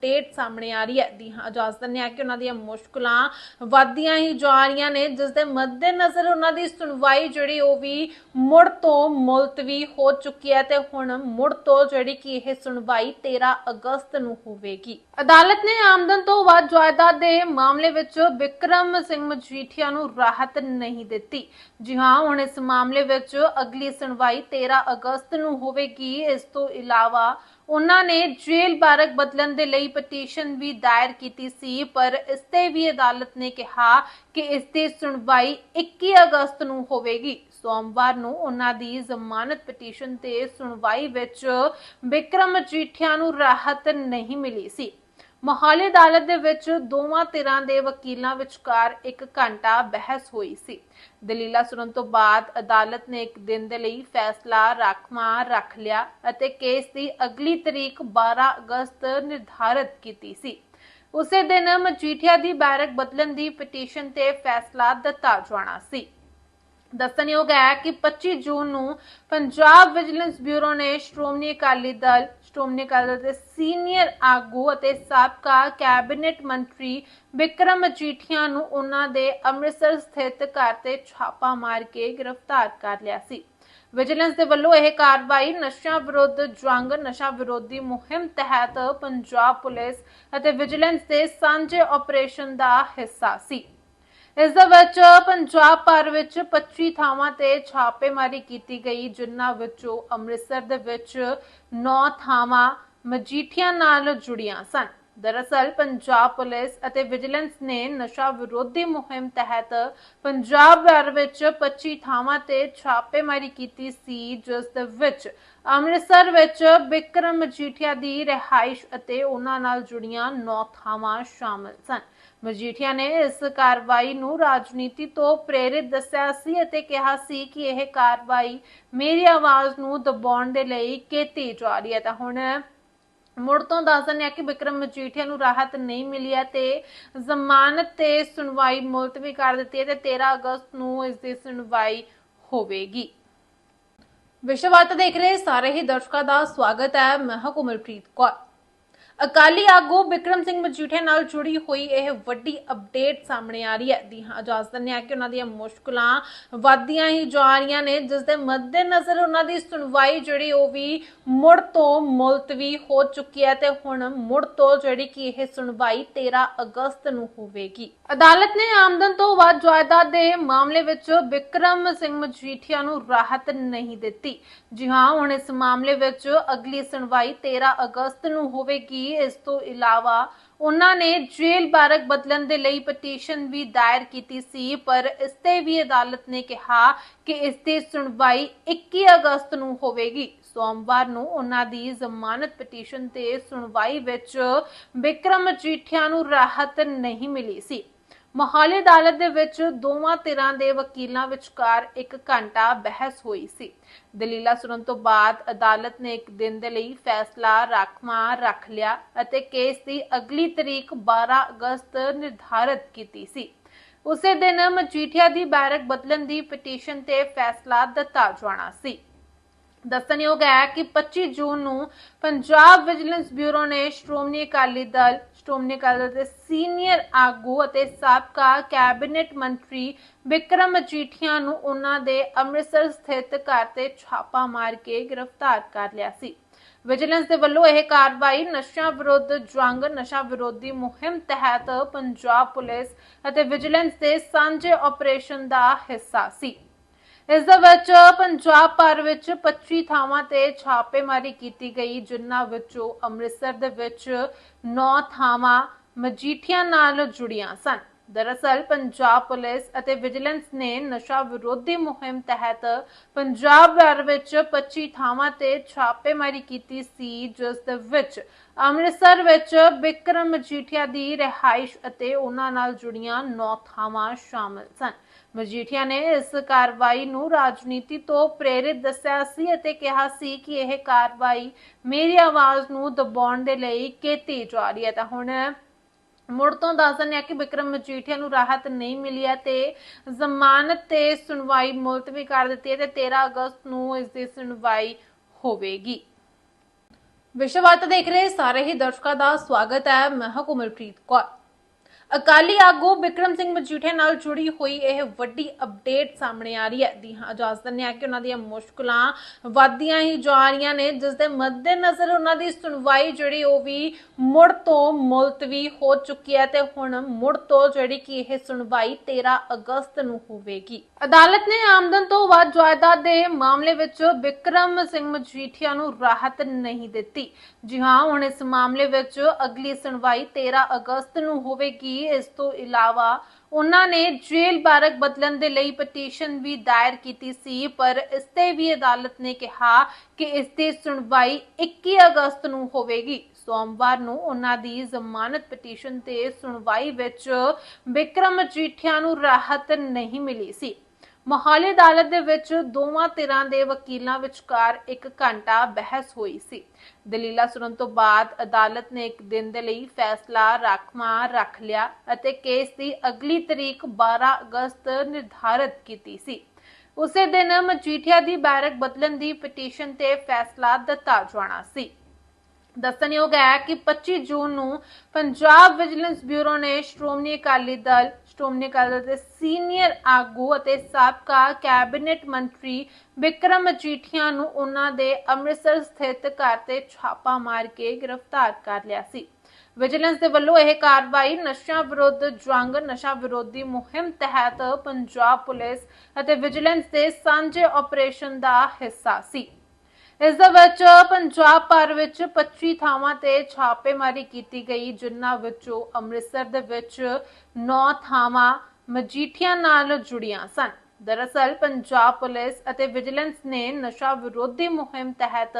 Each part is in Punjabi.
ਅਪਡੇਟ ਸਾਹਮਣੇ ਆ ਰਹੀ ਹੈ। ਦੀ ਹਾਂ, ਇਜਾਜ਼ਤ ਨੇ ਆ ਕਿ ਉਹਨਾਂ ਦੀਆਂ ਮੁਸ਼ਕਲਾਂ ਵੱਧਦੀਆਂ ਹੀ ਜਾ ਰਹੀਆਂ ਨੇ, ਜਿਸ ਦੇ ਮੱਦੇਨਜ਼ਰ ਉਹਨਾਂ ਦੀ ਸੁਣਵਾਈ ਜਿਹੜੀ ਉਹ ਵੀ ਮੁੜ ਤੋਂ ਮੁਲਤਵੀ ਹੋ ਚੁੱਕੀ ਹੈ ਤੇ ਹੁਣ ਮੁੜ ਤੋਂ ਜਿਹੜੀ ਕਿ ਇਹ ਸੁਣਵਾਈ 13 ਅਗਸਤ ਨੂੰ ਹੋਵੇਗੀ। ਅਦਾਲਤ ਨੇ ਆਮਦਨ ਤੋਂ ਵੱਧ ਜਾਇਦਾਦ ਦੇ ਮਾਮਲੇ ਵਿੱਚ ਵਿਕਰਮ ਸਿੰਘ ਮਜੀਠੀਆ ਨੂੰ ਰਾਹਤ ਨਹੀਂ ਦਿੱਤੀ। ਜੀ ਹਾਂ, ਹੁਣ ਇਸ ਮਾਮਲੇ ਵਿੱਚ ਅਗਲੀ ਸੁਣਵਾਈ 13 ਅਗਸਤ ਨੂੰ ਹੋਵੇਗੀ। ਇਸ ਤੋਂ ਇਲਾਵਾ ਉਹਨਾਂ ਨੇ ਜੇਲ੍ਹ ਬਾਰਕ ਬਦਲਣ ਦੇ ਲਈ ਪਟੀਸ਼ਨ ਵੀ ਦਾਇਰ ਕੀਤੀ ਸੀ, ਪਰ ਇਸ ਤੇ ਵੀ ਅਦਾਲਤ ਨੇ ਕਿਹਾ ਕਿ ਇਸ ਦੀ ਸੁਣਵਾਈ 21 ਅਗਸਤ ਨੂੰ ਹੋਵੇਗੀ। ਸੋਮਵਾਰ ਨੂੰ ਉਹਨਾਂ ਦੀ ਜ਼ਮਾਨਤ ਪਟੀਸ਼ਨ ਤੇ ਸੁਣਵਾਈ ਵਿੱਚ ਵਿਕਰਮ ਮਜੀਠੀਆ ਨੂੰ ਰਾਹਤ ਨਹੀਂ ਮਿਲੀ ਸੀ। ਮੋਹਾਲੀ ਅਦਾਲਤ ਦੇ ਵਿੱਚ ਦੋਵਾਂ ਧਿਰਾਂ ਦੇ ਵਕੀਲਾਂ ਵਿਚਕਾਰ ਇੱਕ ਘੰਟਾ ਬਹਿਸ ਹੋਈ ਸੀ। ਦਲੀਲਾਂ ਸੁਣਨ ਤੋਂ ਬਾਅਦ ਅਦਾਲਤ ਨੇ ਇੱਕ ਦਿਨ ਦੇ ਲਈ ਫੈਸਲਾ ਰਾਖਵਾਂ ਰੱਖ ਲਿਆ ਅਤੇ ਕੇਸ ਦੀ ਅਗਲੀ ਤਰੀਕ 12 ਅਗਸਤ ਨਿਰਧਾਰਤ ਕੀਤੀ ਸੀ। ਉਸੇ ਦਿਨ ਮਜੀਠੀਆ ਦੀ ਬੈਰਕ ਬਦਲਣ ਦੀ ਪਟੀਸ਼ਨ ਤੇ ਫੈਸਲਾ ਦਿੱਤਾ ਜਾਣਾ ਸੀ। ਦੱਸਣਯੋਗ ਹੈ ਕਿ 25 ਜੂਨ ਨੂੰ ਪੰਜਾਬ ਵਿਜੀਲੈਂਸ ਬਿਊਰੋ ਨੇ ਸ਼੍ਰੋਮਣੀ ਅਕਾਲੀ ਦਲ ਸ਼੍ਰੋਮਣੀ ਅਕਾਲੀ ਦਲ ਦੇ ਸੀਨੀਅਰ ਆਗੂ ਅਤੇ ਸਾਬਕਾ ਕੈਬਨਿਟ ਮੰਤਰੀ ਵਿਕਰਮ ਮਜੀਠੀਆ ਨੂੰ ਉਹਨਾਂ ਦੇ ਅੰਮ੍ਰਿਤਸਰ ਸਥਿਤ ਘਰ ਤੇ ਛਾਪਾ ਮਾਰ ਕੇ ਗ੍ਰਿਫਤਾਰ ਕਰ ਲਿਆ ਸੀ। ਵਿਜੀਲੈਂਸ ਦੇ ਵੱਲੋਂ ਇਹ ਕਾਰਵਾਈ ਨਸ਼ਾ ਵਿਰੁੱਧ ਜੰਗ, ਨਸ਼ਾ ਵਿਰੋਧੀ ਮੁਹਿੰਮ ਤਹਿਤ ਪੰਜਾਬ ਪੁਲਿਸ ਅਤੇ ਵਿਜੀਲੈਂਸ ਦੇ ਸਾਂਝੇ ਆਪਰੇਸ਼ਨ ਦਾ ਹਿੱਸਾ ਸੀ। ਇਸ ਦੇ ਵਿੱਚ ਪੰਜਾਬ ਭਰ ਵਿੱਚ 25 ਥਾਵਾਂ ਤੇ ਛਾਪੇਮਾਰੀ ਕੀਤੀ ਗਈ, ਜਿਨ੍ਹਾਂ ਵਿੱਚੋਂ ਅੰਮ੍ਰਿਤਸਰ ਦੇ ਵਿੱਚ 9 ਥਾਵਾਂ ਮਜੀਠੀਆਂ ਨਾਲ ਜੁੜੀਆਂ ਸਨ। ਦਰਅਸਲ, ਪੰਜਾਬ ਪੁਲਿਸ ਅਤੇ ਵਿਜੀਲੈਂਸ ਨੇ ਨਸ਼ਾ ਵਿਰੋਧੀ ਮੁਹਿੰਮ ਤਹਿਤ ਪੰਜਾਬ ਭਰ ਵਿੱਚ 25 ਥਾਵਾਂ ਤੇ ਛਾਪੇਮਾਰੀ ਕੀਤੀ ਸੀ, ਜਿਸ ਦੇ ਵਿੱਚ ਅੰਮ੍ਰਿਤਸਰ ਵਿੱਚ ਬਿਕਰਮ ਮਜੀਠੀਆ ਦੀ ਰਿਹਾਇਸ਼ ਅਤੇ ਉਹਨਾਂ ਨਾਲ ਜੁੜੀਆਂ 9 ਥਾਵਾਂ ਸ਼ਾਮਲ ਸਨ। ਮਜੀਠੀਆ ਨੇ ਇਸ ਕਾਰਵਾਈ ਨੂੰ ਰਾਜਨੀਤੀ ਤੋਂ ਪ੍ਰੇਰਿਤ ਦੱਸਿਆ ਸੀ ਅਤੇ ਕਿਹਾ ਸੀ ਕਿ ਇਹ ਕਾਰਵਾਈ ਮੇਰੀ ਆਵਾਜ਼ ਨੂੰ ਦਬਾਉਣ ਦੇ ਲਈ ਕੀਤੀ ਜਾ ਰਹੀ ਹੈ। ਤਾਂ ਹੁਣ ਮੁੜ ਤੋਂ ਦੱਸ ਦਿੰਦੇ ਆ ਕਿ ਵਿਕਰਮ ਮਜੀਠੀਆ ਨੂੰ ਰਾਹਤ ਨਹੀਂ ਮਿਲੀ ਹੈ ਤੇ ਜ਼ਮਾਨਤ ਤੇ ਸੁਣਵਾਈ ਮੁਲਤਵੀ ਕਰ ਦਿੱਤੀ ਹੈ ਤੇ 13 ਅਗਸਤ ਨੂੰ ਇਸ ਦੀ ਸੁਣਵਾਈ ਹੋਵੇਗੀ। ਵਿਸ਼ਵਾਤ ਦੇਖ ਰਹੇ ਸਾਰੇ ਹੀ ਦਰਸ਼ਕਾਂ ਦਾ ਸਵਾਗਤ ਹੈ। ਮੈਂ ਹਾਂ ਕੋਮਲਪ੍ਰੀਤ ਕੌਰ। ਅਕਾਲੀ ਆਗੂ ਵਿਕਰਮ ਸਿੰਘ ਮਜੀਠੀਆ ਨਾਲ ਜੁੜੀ ਹੋਈ ਇਹ ਵੱਡੀ ਅਪਡੇਟ ਸਾਹਮਣੇ ਆ ਰਹੀ ਹੈ। ਦੀ ਹਾਂ, ਇਜਾਜ਼ਤ ਨੇ ਆ ਕਿ ਉਹਨਾਂ ਦੀਆਂ ਮੁਸ਼ਕਲਾਂ ਵੱਧਦੀਆਂ ਹੀ ਜਾ ਰਹੀਆਂ ਨੇ, ਜਿਸ ਦੇ ਮੱਦੇਨਜ਼ਰ ਉਹਨਾਂ ਦੀ ਸੁਣਵਾਈ ਜਿਹੜੀ ਉਹ ਵੀ ਮੁੜ ਤੋਂ ਮੁਲਤਵੀ ਹੋ ਚੁੱਕੀ ਹੈ ਤੇ ਹੁਣ ਮੁੜ ਤੋਂ ਜਿਹੜੀ ਕਿ ਇਹ ਸੁਣਵਾਈ 13 ਅਗਸਤ ਨੂੰ ਹੋਵੇਗੀ। ਅਦਾਲਤ ਨੇ ਆਮਦਨ ਤੋਂ ਵੱਧ ਜਾਇਦਾਦ ਦੇ ਮਾਮਲੇ ਵਿੱਚ ਵਿਕਰਮ ਸਿੰਘ ਮਜੀਠੀਆ ਨੂੰ ਰਾਹਤ ਨਹੀਂ ਦਿੱਤੀ। ਜੀ ਹਾਂ, ਹੁਣ ਇਸ ਮਾਮਲੇ ਵਿੱਚ ਅਗਲੀ ਸੁਣਵਾਈ 13 ਅਗਸਤ ਨੂੰ ਹੋਵੇਗੀ। ਇਸ ਤੋਂ ਇਲਾਵਾ ਉਹਨਾਂ ਨੇ ਜੇਲ੍ਹ ਬਾਰਕ ਬਦਲਣ ਦੇ ਲਈ ਪਟੀਸ਼ਨ ਵੀ ਦਾਇਰ ਕੀਤੀ ਸੀ, ਪਰ ਇਸ ਤੇ ਵੀ ਅਦਾਲਤ ਨੇ ਕਿਹਾ ਕਿ ਇਸ ਦੀ ਸੁਣਵਾਈ 21 ਅਗਸਤ ਨੂੰ ਹੋਵੇਗੀ। ਸੋਮਵਾਰ ਨੂੰ ਉਹਨਾਂ ਦੀ ਜ਼ਮਾਨਤ ਪਟੀਸ਼ਨ ਤੇ ਸੁਣਵਾਈ ਵਿੱਚ ਵਿਕਰਮ ਮਜੀਠੀਆ ਨੂੰ ਰਾਹਤ ਨਹੀਂ ਮਿਲੀ ਸੀ। ਮੋਹਾਲੀ ਅਦਾਲਤ ਦੇ ਵਿੱਚ ਦੋਵਾਂ ਧਿਰਾਂ ਦੇ ਵਕੀਲਾਂ ਵਿਚਕਾਰ ਇੱਕ ਘੰਟਾ ਬਹਿਸ ਹੋਈ ਸੀ। ਦਲੀਲਾਂ ਸੁਣਨ ਤੋਂ ਬਾਅਦ ਅਦਾਲਤ ਨੇ ਇੱਕ ਦਿਨ ਦੇ ਲਈ ਫੈਸਲਾ ਰਾਖਵਾਂ ਰੱਖ ਲਿਆ ਅਤੇ ਕੇਸ ਦੀ ਅਗਲੀ ਤਰੀਕ 12 ਅਗਸਤ ਨਿਰਧਾਰਤ ਕੀਤੀ ਸੀ। ਉਸੇ ਦਿਨ ਮਜੀਠੀਆ ਦੀ ਬੈਰਕ ਬਦਲਣ ਦੀ ਪਟੀਸ਼ਨ ਤੇ ਫੈਸਲਾ ਦਿੱਤਾ ਜਾਣਾ ਸੀ। ਦੱਸਣਯੋਗ ਹੈ ਕਿ 25 ਜੂਨ ਨੂੰ ਪੰਜਾਬ ਵਿਜੀਲੈਂਸ ਬਿਊਰੋ ਨੇ ਸ਼੍ਰੋਮਣੀ ਅਕਾਲੀ ਦਲ ਸ਼੍ਰੋਮਣੀ ਅਕਾਲੀ ਦਲ ਦੇ ਸੀਨੀਅਰ ਆਗੂ ਅਤੇ ਸਾਬਕਾ ਕੈਬਨਿਟ ਮੰਤਰੀ ਵਿਕਰਮ ਮਜੀਠੀਆ ਨੂੰ ਉਹਨਾਂ ਦੇ ਅੰਮ੍ਰਿਤਸਰ ਸਥਿਤ ਘਰ ਤੇ ਛਾਪਾ ਮਾਰ ਕੇ ਗ੍ਰਿਫਤਾਰ ਕਰ ਲਿਆ ਸੀ। ਵਿਜੀਲੈਂਸ ਦੇ ਵੱਲੋਂ ਇਹ ਕਾਰਵਾਈ ਨਸ਼ਾ ਵਿਰੁੱਧ ਜੰਗ, ਨਸ਼ਾ ਵਿਰੋਧੀ ਮੁਹਿੰਮ ਤਹਿਤ ਪੰਜਾਬ ਪੁਲਿਸ ਅਤੇ ਵਿਜੀਲੈਂਸ ਦੇ ਸਾਂਝੇ ਆਪਰੇਸ਼ਨ ਦਾ ਹਿੱਸਾ ਸੀ। ਇਸ ਦੇ ਵਿੱਚ ਪੰਜਾਬ ਭਰ ਵਿੱਚ 25 ਥਾਵਾਂ ਤੇ ਛਾਪੇਮਾਰੀ ਕੀਤੀ ਗਈ, ਜਿਨ੍ਹਾਂ ਵਿੱਚੋਂ ਅੰਮ੍ਰਿਤਸਰ ਦੇ ਵਿੱਚ 9 ਥਾਵਾਂ ਮਜੀਠੀਆਂ ਨਾਲ ਜੁੜੀਆਂ ਸਨ। ਦਰਅਸਲ ਪੰਜਾਬ ਪੁਲਿਸ ਅਤੇ ਵਿਜੀਲੈਂਸ ਨੇ ਨਸ਼ਾ ਵਿਰੋਧੀ ਮੁਹਿੰਮ ਤਹਿਤ ਪੰਜਾਬ ਭਰ ਵਿੱਚ 25 ਥਾਵਾਂ ਤੇ ਛਾਪੇਮਾਰੀ ਕੀਤੀ ਸੀ, ਜਿਸ ਦੇ ਵਿੱਚ ਅੰਮ੍ਰਿਤਸਰ ਵਿੱਚ ਵਿਕਰਮ ਮਜੀਠੀਆ ਦੀ ਰਿਹਾਇਸ਼ ਅਤੇ ਉਹਨਾਂ ਨਾਲ ਜੁੜੀਆਂ 9 ਥਾਵਾਂ ਸ਼ਾਮਲ ਸਨ। ਮਜੀਠੀਆ ਨੇ ਇਸ ਕਾਰਵਾਈ ਨੂੰ ਰਾਜਨੀਤੀ ਤੋਂ ਪ੍ਰੇਰਿਤ ਦੱਸਿਆ ਸੀ ਅਤੇ ਕਿਹਾ ਸੀ ਕਿ ਇਹ ਕਾਰਵਾਈ ਮੇਰੀ ਆਵਾਜ਼ ਨੂੰ ਦਬਾਉਣ ਦੇ ਲਈ ਕੀਤੀ ਜਾ ਰਹੀ ਹੈ। ਤਾਂ ਹੁਣ ਮੁੜ ਤੋਂ ਦੱਸ ਦਿੰਦੇ ਆ ਕਿ ਵਿਕਰਮ ਮਜੀਠੀਆ ਨੂੰ ਰਾਹਤ ਨਹੀਂ ਮਿਲੀ ਹੈ ਤੇ ਜ਼ਮਾਨਤ ਤੇ ਸੁਣਵਾਈ ਮੁਲਤਵੀ ਕਰ ਦਿੱਤੀ ਹੈ ਤੇ 13 ਅਗਸਤ ਨੂੰ ਇਸ ਦੀ ਸੁਣਵਾਈ ਹੋਵੇਗੀ। ਵਿਸ਼ਵ ਵਿਸ਼ਵਾਤ ਦੇਖ ਰਹੇ ਸਾਰੇ ਹੀ ਦਰਸ਼ਕਾਂ ਦਾ ਸਵਾਗਤ ਹੈ। ਮੈਂ ਹਾਂ ਕੌਰ। ਅਕਾਲੀ ਆਗੂ ਵਿਕਰਮ ਸਿੰਘ ਮਜੀਠੇ ਨਾਲ ਜੁੜੀ ਹੋਈ ਇਹ ਵੱਡੀ ਅਪਡੇਟ ਸਾਹਮਣੇ ਆ ਰਹੀ ਹੈ। ਦੀ ਹਾਂ, ਇਜਾਜ਼ਤ ਨੇ ਆ ਕਿ ਉਹਨਾਂ ਦੀਆਂ ਮੁਸ਼ਕਲਾਂ ਵੱਧਦੀਆਂ ਹੀ ਜਾ ਰਹੀਆਂ ਨੇ, ਜਿਸ ਦੇ ਮੱਦੇਨਜ਼ਰ ਉਹਨਾਂ ਦੀ ਸੁਣਵਾਈ ਜਿਹੜੀ ਉਹ ਵੀ ਮੁੜ ਤੋਂ ਮੁਲਤਵੀ ਹੋ ਚੁੱਕੀ ਹੈ ਤੇ ਹੁਣ ਮੁੜ ਤੋਂ ਜਿਹੜੀ ਕਿ ਇਹ ਸੁਣਵਾਈ 13 ਅਗਸਤ ਨੂੰ ਹੋਵੇਗੀ। ਅਦਾਲਤ ਨੇ ਆਮਦਨ ਤੋਂ ਵੱਧ ਜਾਇਦਾਦ ਦੇ ਮਾਮਲੇ ਵਿੱਚ ਵਿਕਰਮ ਸਿੰਘ ਮਜੀਠੀਆ ਨੂੰ ਰਾਹਤ ਨਹੀਂ ਦਿੱਤੀ। ਜੀ ਹਾਂ, ਹੁਣ ਇਸ ਮਾਮਲੇ ਵਿੱਚ ਅਗਲੀ ਸੁਣਵਾਈ 13 ਅਗਸਤ ਨੂੰ ਹੋਵੇਗੀ। ਇਸ ਤੋਂ ਇਲਾਵਾ ਉਹਨਾਂ ਨੇ ਜੇਲ੍ਹ ਬਾਰਕ ਬਦਲਣ ਦੇ ਲਈ ਪਟੀਸ਼ਨ ਵੀ ਦਾਇਰ ਕੀਤੀ ਸੀ, ਪਰ ਇਸ ਤੇ ਵੀ ਅਦਾਲਤ ਨੇ ਕਿਹਾ ਕਿ ਇਸ ਦੀ ਸੁਣਵਾਈ 21 ਅਗਸਤ ਨੂੰ ਹੋਵੇਗੀ। ਸੋਮਵਾਰ ਨੂੰ ਉਹਨਾਂ ਦੀ ਜ਼ਮਾਨਤ ਪਟੀਸ਼ਨ ਤੇ ਸੁਣਵਾਈ ਵਿੱਚ ਵਿਕਰਮ ਮਜੀਠੀਆ ਨੂੰ ਰਾਹਤ ਨਹੀਂ ਮਿਲੀ ਸੀ। ਮੋਹਾਲੀ ਅਦਾਲਤ ਦੇ ਵਿੱਚ ਦੋਵਾਂ ਧਿਰਾਂ ਦੇ ਵਕੀਲਾਂ ਵਿਚਕਾਰ 1 ਘੰਟਾ ਬਹਿਸ ਹੋਈ ਸੀ। ਦਲੀਲਾਂ ਸੁਣਨ ਤੋਂ ਬਾਅਦ ਅਦਾਲਤ ਨੇ ਇੱਕ ਦਿਨ ਦੇ ਲਈ ਫੈਸਲਾ ਰਾਖਵਾਂ ਰੱਖ ਲਿਆ ਅਤੇ ਕੇਸ ਦੀ ਅਗਲੀ ਤਰੀਕ 12 ਅਗਸਤ ਨਿਰਧਾਰਤ ਕੀਤੀ ਸੀ। ਉਸੇ ਦਿਨ ਮਜੀਠੀਆ ਦੀ ਬੈਰਕ ਬਦਲਣ ਦੀ ਪਟੀਸ਼ਨ ਤੇ ਫੈਸਲਾ ਦਿੱਤਾ ਜਾਣਾ ਸੀ। ਦੱਸਣਯੋਗ ਹੈ ਕਿ 25 ਜੂਨ ਨੂੰ ਪੰਜਾਬ ਵਿਜੀਲੈਂਸ ਬਿਊਰੋ ਨੇ ਸ਼੍ਰੋਮਣੀ ਅਕਾਲੀ ਦਲ ਸ਼੍ਰੋਮਣੀ ਅਕਾਲੀ ਦਲ ਦੇ ਸੀਨੀਅਰ ਆਗੂ ਅਤੇ ਸਾਬਕਾ ਕੈਬਨਿਟ ਮੰਤਰੀ ਵਿਕਰਮ ਮਜੀਠੀਆ ਨੂੰ ਉਹਨਾਂ ਦੇ ਅੰਮ੍ਰਿਤਸਰ ਸਥਿਤ ਘਰ ਤੇ ਛਾਪਾ ਮਾਰ ਕੇ ਗ੍ਰਿਫਤਾਰ ਕਰ ਲਿਆ ਸੀ। ਵਿਜੀਲੈਂਸ ਦੇ ਵੱਲੋਂ ਇਹ ਕਾਰਵਾਈ ਨਸ਼ਾ ਵਿਰੁੱਧ ਜੰਗ, ਨਸ਼ਾ ਵਿਰੋਧੀ ਮੁਹਿੰਮ ਤਹਿਤ ਪੰਜਾਬ ਪੁਲਿਸ ਅਤੇ ਵਿਜੀਲੈਂਸ ਦੇ ਸਾਂਝੇ ਆਪਰੇਸ਼ਨ ਦਾ ਹਿੱਸਾ ਸੀ। ਇਸ ਦੇ ਵਿੱਚ ਪੰਜਾਬ ਭਰ ਵਿੱਚ 25 ਥਾਵਾਂ ਤੇ ਛਾਪੇਮਾਰੀ ਕੀਤੀ ਗਈ, ਜਿਨ੍ਹਾਂ ਵਿੱਚੋਂ ਅੰਮ੍ਰਿਤਸਰ ਦੇ ਵਿੱਚ 9 ਥਾਵਾਂ ਮਜੀਠੀਆਂ ਨਾਲ ਜੁੜੀਆਂ ਸਨ। ਦਰਅਸਲ, ਪੰਜਾਬ ਪੁਲਿਸ ਅਤੇ ਵਿਜੀਲੈਂਸ ਨੇ ਨਸ਼ਾ ਵਿਰੋਧੀ ਮੁਹਿੰਮ ਤਹਿਤ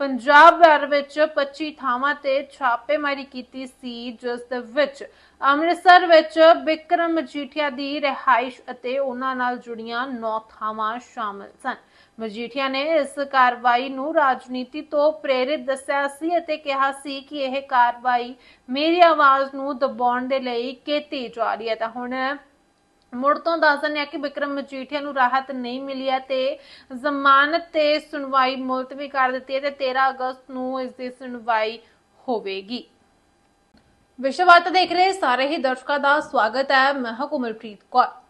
ਪੰਜਾਬ ਭਰ ਵਿੱਚ 25 ਥਾਵਾਂ ਤੇ ਛਾਪੇਮਾਰੀ ਕੀਤੀ ਸੀ, ਜਿਸ ਦੇ ਵਿੱਚ ਅੰਮ੍ਰਿਤਸਰ ਵਿੱਚ ਬਿਕਰਮ ਮਜੀਠੀਆ ਦੀ ਰਿਹਾਇਸ਼ ਅਤੇ ਉਹਨਾਂ ਨਾਲ ਜੁੜੀਆਂ 9 ਥਾਵਾਂ ਸ਼ਾਮਲ ਸਨ। ਮਜੀਠੀਆ ਨੇ ਇਸ ਕਾਰਵਾਈ ਨੂੰ ਰਾਜਨੀਤੀ ਤੋਂ ਪ੍ਰੇਰਿਤ ਦੱਸਿਆ ਸੀ ਅਤੇ ਕਿਹਾ ਸੀ ਕਿ ਇਹ ਕਾਰਵਾਈ ਮੇਰੀ ਆਵਾਜ਼ ਨੂੰ ਦਬਾਉਣ ਦੇ ਲਈ ਕੀਤੀ ਜਾ ਰਹੀ ਹੈ। ਤਾਂ ਹੁਣ ਮੁੜ ਤੋਂ ਦੱਸ ਦਿੰਦੇ ਆ ਕਿ ਵਿਕਰਮ ਮਜੀਠੀਆ ਨੂੰ ਰਾਹਤ ਨਹੀਂ ਮਿਲੀ ਹੈ ਤੇ ਜ਼ਮਾਨਤ ਤੇ ਸੁਣਵਾਈ ਮੁਲਤਵੀ ਕਰ ਦਿੱਤੀ ਹੈ ਤੇ 13 ਅਗਸਤ ਨੂੰ ਇਸ ਦੀ ਸੁਣਵਾਈ ਹੋਵੇਗੀ। ਵਿਸ਼ਵਾਤ ਦੇਖ ਰਹੇ ਸਾਰੇ ਹੀ ਦਰਸ਼ਕਾਂ ਦਾ ਸਵਾਗਤ ਹੈ। ਮੈਂ ਹਾਂ ਕੌਰ।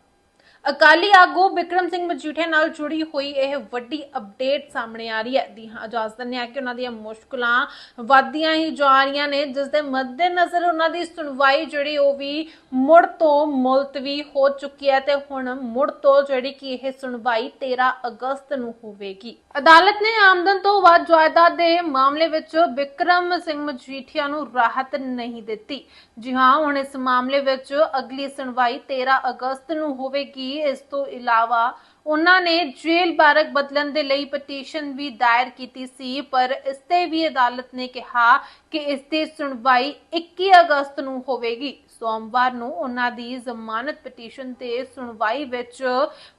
ਅਕਾਲੀ ਆਗੂ ਵਿਕਰਮ ਸਿੰਘ ਮਜੀਠੀਆ ਨਾਲ ਜੁੜੀ ਹੋਈ ਇਹ ਵੱਡੀ ਅਪਡੇਟ ਸਾਹਮਣੇ ਆ ਰਹੀ ਹੈ। ਦੀ ਹਾਂ, ਇਜਾਜ਼ਤ ਨੇ ਆ ਕਿ ਉਹਨਾਂ ਦੀਆਂ ਮੁਸ਼ਕਲਾਂ ਵੱਧਦੀਆਂ ਹੀ ਜਾ ਰਹੀਆਂ ਨੇ, ਜਿਸ ਦੇ ਮੱਦੇਨਜ਼ਰ ਉਹਨਾਂ ਦੀ ਸੁਣਵਾਈ ਜਿਹੜੀ ਉਹ ਵੀ ਮੁੜ ਤੋਂ ਮੁਲਤਵੀ ਹੋ ਚੁੱਕੀ ਹੈ ਤੇ ਹੁਣ ਮੁੜ ਤੋਂ ਜਿਹੜੀ ਕਿ ਇਹ ਸੁਣਵਾਈ 13 ਅਗਸਤ ਨੂੰ ਹੋਵੇਗੀ। ਅਦਾਲਤ ਨੇ ਆਮਦਨ ਤੋਂ ਵੱਧ ਜਾਇਦਾਦ ਦੇ ਮਾਮਲੇ ਵਿੱਚ ਵਿਕਰਮ ਸਿੰਘ ਮਜੀਠੀਆ ਨੂੰ ਰਾਹਤ ਨਹੀਂ ਦਿੱਤੀ। ਜੀ ਹਾਂ, ਹੁਣ ਇਸ ਮਾਮਲੇ ਵਿੱਚ ਅਗਲੀ ਸੁਣਵਾਈ 13 ਅਗਸਤ ਨੂੰ ਹੋਵੇਗੀ। ਇਸ ਤੋਂ ਇਲਾਵਾ ਉਹਨਾਂ ਨੇ ਜੇਲ੍ਹ ਬਾਰਕ ਬਦਲਣ ਦੇ ਲਈ ਪਟੀਸ਼ਨ ਵੀ ਦਾਇਰ ਕੀਤੀ ਸੀ, ਪਰ ਇਸ ਤੇ ਵੀ ਅਦਾਲਤ ਨੇ ਕਿਹਾ ਕਿ ਇਸ ਦੀ ਸੁਣਵਾਈ 21 ਅਗਸਤ ਨੂੰ ਹੋਵੇਗੀ। ਸੋਮਵਾਰ ਨੂੰ ਉਹਨਾਂ ਦੀ ਜ਼ਮਾਨਤ ਪਟੀਸ਼ਨ ਤੇ ਸੁਣਵਾਈ ਵਿੱਚ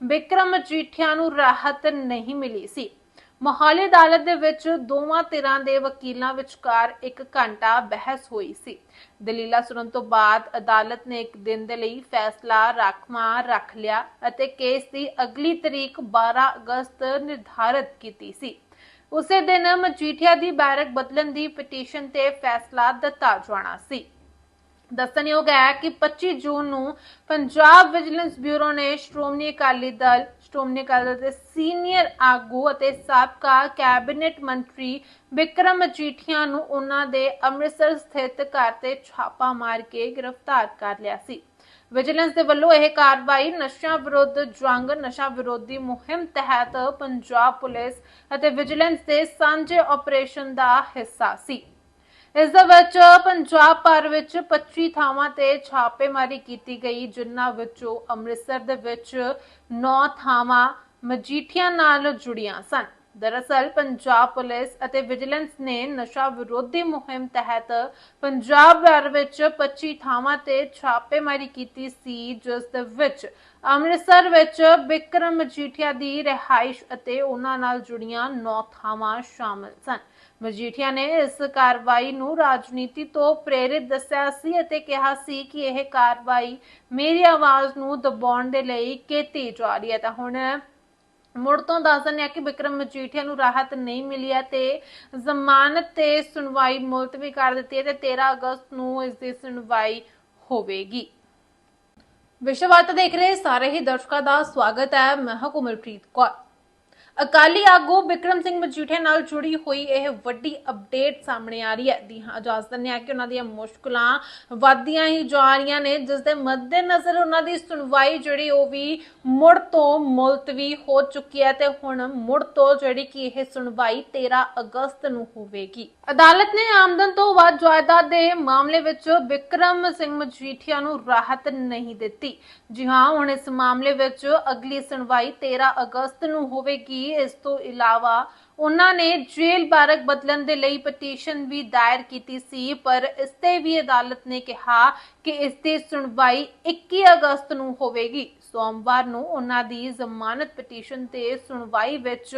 ਵਿਕਰਮ ਮਜੀਠੀਆ ਨੂੰ ਰਾਹਤ ਨਹੀਂ ਮਿਲੀ ਸੀ। ਮੋਹਾਲੀ ਅਦਾਲਤ ਦੇ ਵਿੱਚ ਦੋਵਾਂ ਧਿਰਾਂ ਦੇ ਵਕੀਲਾਂ ਵਿਚਕਾਰ 1 ਘੰਟਾ ਬਹਿਸ ਹੋਈ ਸੀ। ਦਲੀਲਾਂ ਸੁਣਨ ਤੋਂ ਬਾਅਦ ਅਦਾਲਤ ਨੇ ਇੱਕ ਦਿਨ ਦੇ ਲਈ ਫੈਸਲਾ ਰਾਖਵਾਂ ਰੱਖ ਲਿਆ ਅਤੇ ਕੇਸ ਦੀ ਅਗਲੀ ਤਰੀਕ 12 ਅਗਸਤ ਨਿਰਧਾਰਤ ਕੀਤੀ ਸੀ। ਉਸੇ ਦਿਨ ਮਜੀਠੀਆ ਦੀ ਬੈਰਕ ਬਦਲਣ ਦੀ ਪਟੀਸ਼ਨ ਤੇ ਫੈਸਲਾ ਦਿੱਤਾ ਜਾਣਾ ਸੀ। ਦੱਸਣਯੋਗ ਹੈ ਕਿ 25 ਜੂਨ ਨੂੰ ਪੰਜਾਬ ਵਿਜੀਲੈਂਸ ਬਿਊਰੋ ਨੇ ਸ਼੍ਰੋਮਣੀ ਅਕਾਲੀ ਦਲ ਸ਼੍ਰੋਮਣੀ ਅਕਾਲੀ ਦਲ ਦੇ ਸੀਨੀਅਰ ਆਗੂ ਅਤੇ ਸਾਬਕਾ ਕੈਬਨਿਟ ਮੰਤਰੀ ਵਿਕਰਮ ਮਜੀਠੀਆ ਨੂੰ ਉਹਨਾਂ ਦੇ ਅੰਮ੍ਰਿਤਸਰ ਸਥਿਤ ਘਰ ਤੇ ਛਾਪਾ ਮਾਰ ਕੇ ਗ੍ਰਿਫਤਾਰ ਕਰ ਲਿਆ ਸੀ। ਵਿਜੀਲੈਂਸ ਦੇ ਵੱਲੋਂ ਇਹ ਕਾਰਵਾਈ ਨਸ਼ਾ ਵਿਰੁੱਧ ਜੰਗ, ਨਸ਼ਾ ਵਿਰੋਧੀ ਮੁਹਿੰਮ ਤਹਿਤ ਪੰਜਾਬ ਪੁਲਿਸ ਅਤੇ ਵਿਜੀਲੈਂਸ ਦੇ ਸਾਂਝੇ ਆਪਰੇਸ਼ਨ ਦਾ ਹਿੱਸਾ ਸੀ। ਇਸ ਦੇ ਵਿੱਚ ਪੰਜਾਬ ਭਰ ਵਿੱਚ 25 ਥਾਵਾਂ ਤੇ ਛਾਪੇਮਾਰੀ ਕੀਤੀ ਗਈ, ਜਿਨ੍ਹਾਂ ਵਿੱਚੋਂ ਅੰਮ੍ਰਿਤਸਰ ਦੇ ਵਿੱਚ 9 ਥਾਵਾਂ ਮਜੀਠੀਆਂ ਨਾਲ ਜੁੜੀਆਂ ਸਨ। ਦਰਅਸਲ, ਪੰਜਾਬ ਪੁਲਿਸ ਅਤੇ ਵਿਜੀਲੈਂਸ ਨੇ ਨਸ਼ਾ ਵਿਰੋਧੀ ਮੁਹਿੰਮ ਤਹਿਤ ਪੰਜਾਬ ਭਰ ਵਿੱਚ 25 ਥਾਵਾਂ ਤੇ ਛਾਪੇਮਾਰੀ ਕੀਤੀ ਸੀ, ਜਿਸ ਦੇ ਵਿੱਚ ਅੰਮ੍ਰਿਤਸਰ ਵਿੱਚ ਬਿਕਰਮ ਮਜੀਠੀਆ ਦੀ ਰਿਹਾਇਸ਼ ਅਤੇ ਉਹਨਾਂ ਨਾਲ ਜੁੜੀਆਂ 9 ਥਾਵਾਂ ਸ਼ਾਮਲ ਸਨ। ਮਜੀਠੀਆ ਨੇ ਇਸ ਕਾਰਵਾਈ ਨੂੰ ਰਾਜਨੀਤੀ ਤੋਂ ਪ੍ਰੇਰਿਤ ਦੱਸਿਆ ਸੀ ਅਤੇ ਕਿਹਾ ਸੀ ਕਿ ਇਹ ਕਾਰਵਾਈ ਮੇਰੀ ਆਵਾਜ਼ ਨੂੰ ਦਬਾਉਣ ਦੇ ਲਈ ਕੀਤੀ ਜਾ ਰਹੀ ਹੈ। ਤਾਂ ਹੁਣ ਮੁੜ ਤੋਂ ਦੱਸ ਦਿੰਦੇ ਆ ਕਿ ਵਿਕਰਮ ਮਜੀਠੀਆ ਨੂੰ ਰਾਹਤ ਨਹੀਂ ਮਿਲੀ ਹੈ ਤੇ ਜ਼ਮਾਨਤ ਤੇ ਸੁਣਵਾਈ ਮੁਲਤਵੀ ਕਰ ਦਿੱਤੀ ਹੈ ਤੇ 13 ਅਗਸਤ ਨੂੰ ਇਸ ਦੀ ਸੁਣਵਾਈ ਹੋਵੇਗੀ। ਵਿਸ਼ਵਾਤ ਦੇਖ ਰਹੇ ਸਾਰੇ ਹੀ ਦਰਸ਼ਕਾਂ ਦਾ ਸਵਾਗਤ ਹੈ। ਮੈਂ ਹਾਂ ਕੋਮਲਪ੍ਰੀਤ ਕੌਰ। ਅਕਾਲੀ ਆਗੂ ਵਿਕਰਮ ਸਿੰਘ ਮਜੀਠੀਆ ਨਾਲ ਜੁੜੀ ਹੋਈ ਇਹ ਵੱਡੀ ਅਪਡੇਟ ਸਾਹਮਣੇ ਆ ਰਹੀ ਹੈ। ਦੀ ਹਾਂ, ਇਜਾਜ਼ਤ ਦਿੰਦੇ ਹਾਂ ਕਿ ਉਹਨਾਂ ਦੀਆਂ ਮੁਸ਼ਕਲਾਂ ਵੱਧਦੀਆਂ ਹੀ ਜਾ ਰਹੀਆਂ ਨੇ, ਜਿਸ ਦੇ ਮੱਦੇਨਜ਼ਰ ਉਹਨਾਂ ਦੀ ਸੁਣਵਾਈ ਜਿਹੜੀ ਉਹ ਵੀ ਮੁੜ ਤੋਂ ਮੁਲਤਵੀ ਹੋ ਚੁੱਕੀ ਹੈ ਤੇ ਹੁਣ ਮੁੜ ਤੋਂ ਜਿਹੜੀ ਕਿ ਇਹ ਸੁਣਵਾਈ 13 ਅਗਸਤ ਨੂੰ ਹੋਵੇਗੀ। ਅਦਾਲਤ ਨੇ ਆਮਦਨ ਤੋਂ ਵੱਧ ਜਾਇਦਾਦ ਦੇ ਮਾਮਲੇ ਵਿੱਚ ਵਿਕਰਮ ਸਿੰਘ ਮਜੀਠੀਆ ਨੂੰ ਰਾਹਤ ਨਹੀਂ ਦਿੱਤੀ। ਜੀ ਹਾਂ, ਹੁਣ ਇਸ ਮਾਮਲੇ ਵਿੱਚ ਅਗਲੀ ਸੁਣਵਾਈ 13 ਅਗਸਤ ਨੂੰ ਹੋਵੇਗੀ। ਇਸ ਤੋਂ ਇਲਾਵਾ ਉਹਨਾਂ ਨੇ ਜੇਲ੍ਹ ਬਾਰਕ ਬਦਲਣ ਦੇ ਲਈ ਪਟੀਸ਼ਨ ਵੀ ਦਾਇਰ ਕੀਤੀ ਸੀ, ਪਰ ਇਸ ਤੇ ਵੀ ਅਦਾਲਤ ਨੇ ਕਿਹਾ ਕਿ ਇਸ ਦੀ ਸੁਣਵਾਈ 21 ਅਗਸਤ ਨੂੰ ਹੋਵੇਗੀ। ਸੋਮਵਾਰ ਨੂੰ ਉਹਨਾਂ ਦੀ ਜ਼ਮਾਨਤ ਪਟੀਸ਼ਨ ਤੇ ਸੁਣਵਾਈ ਵਿੱਚ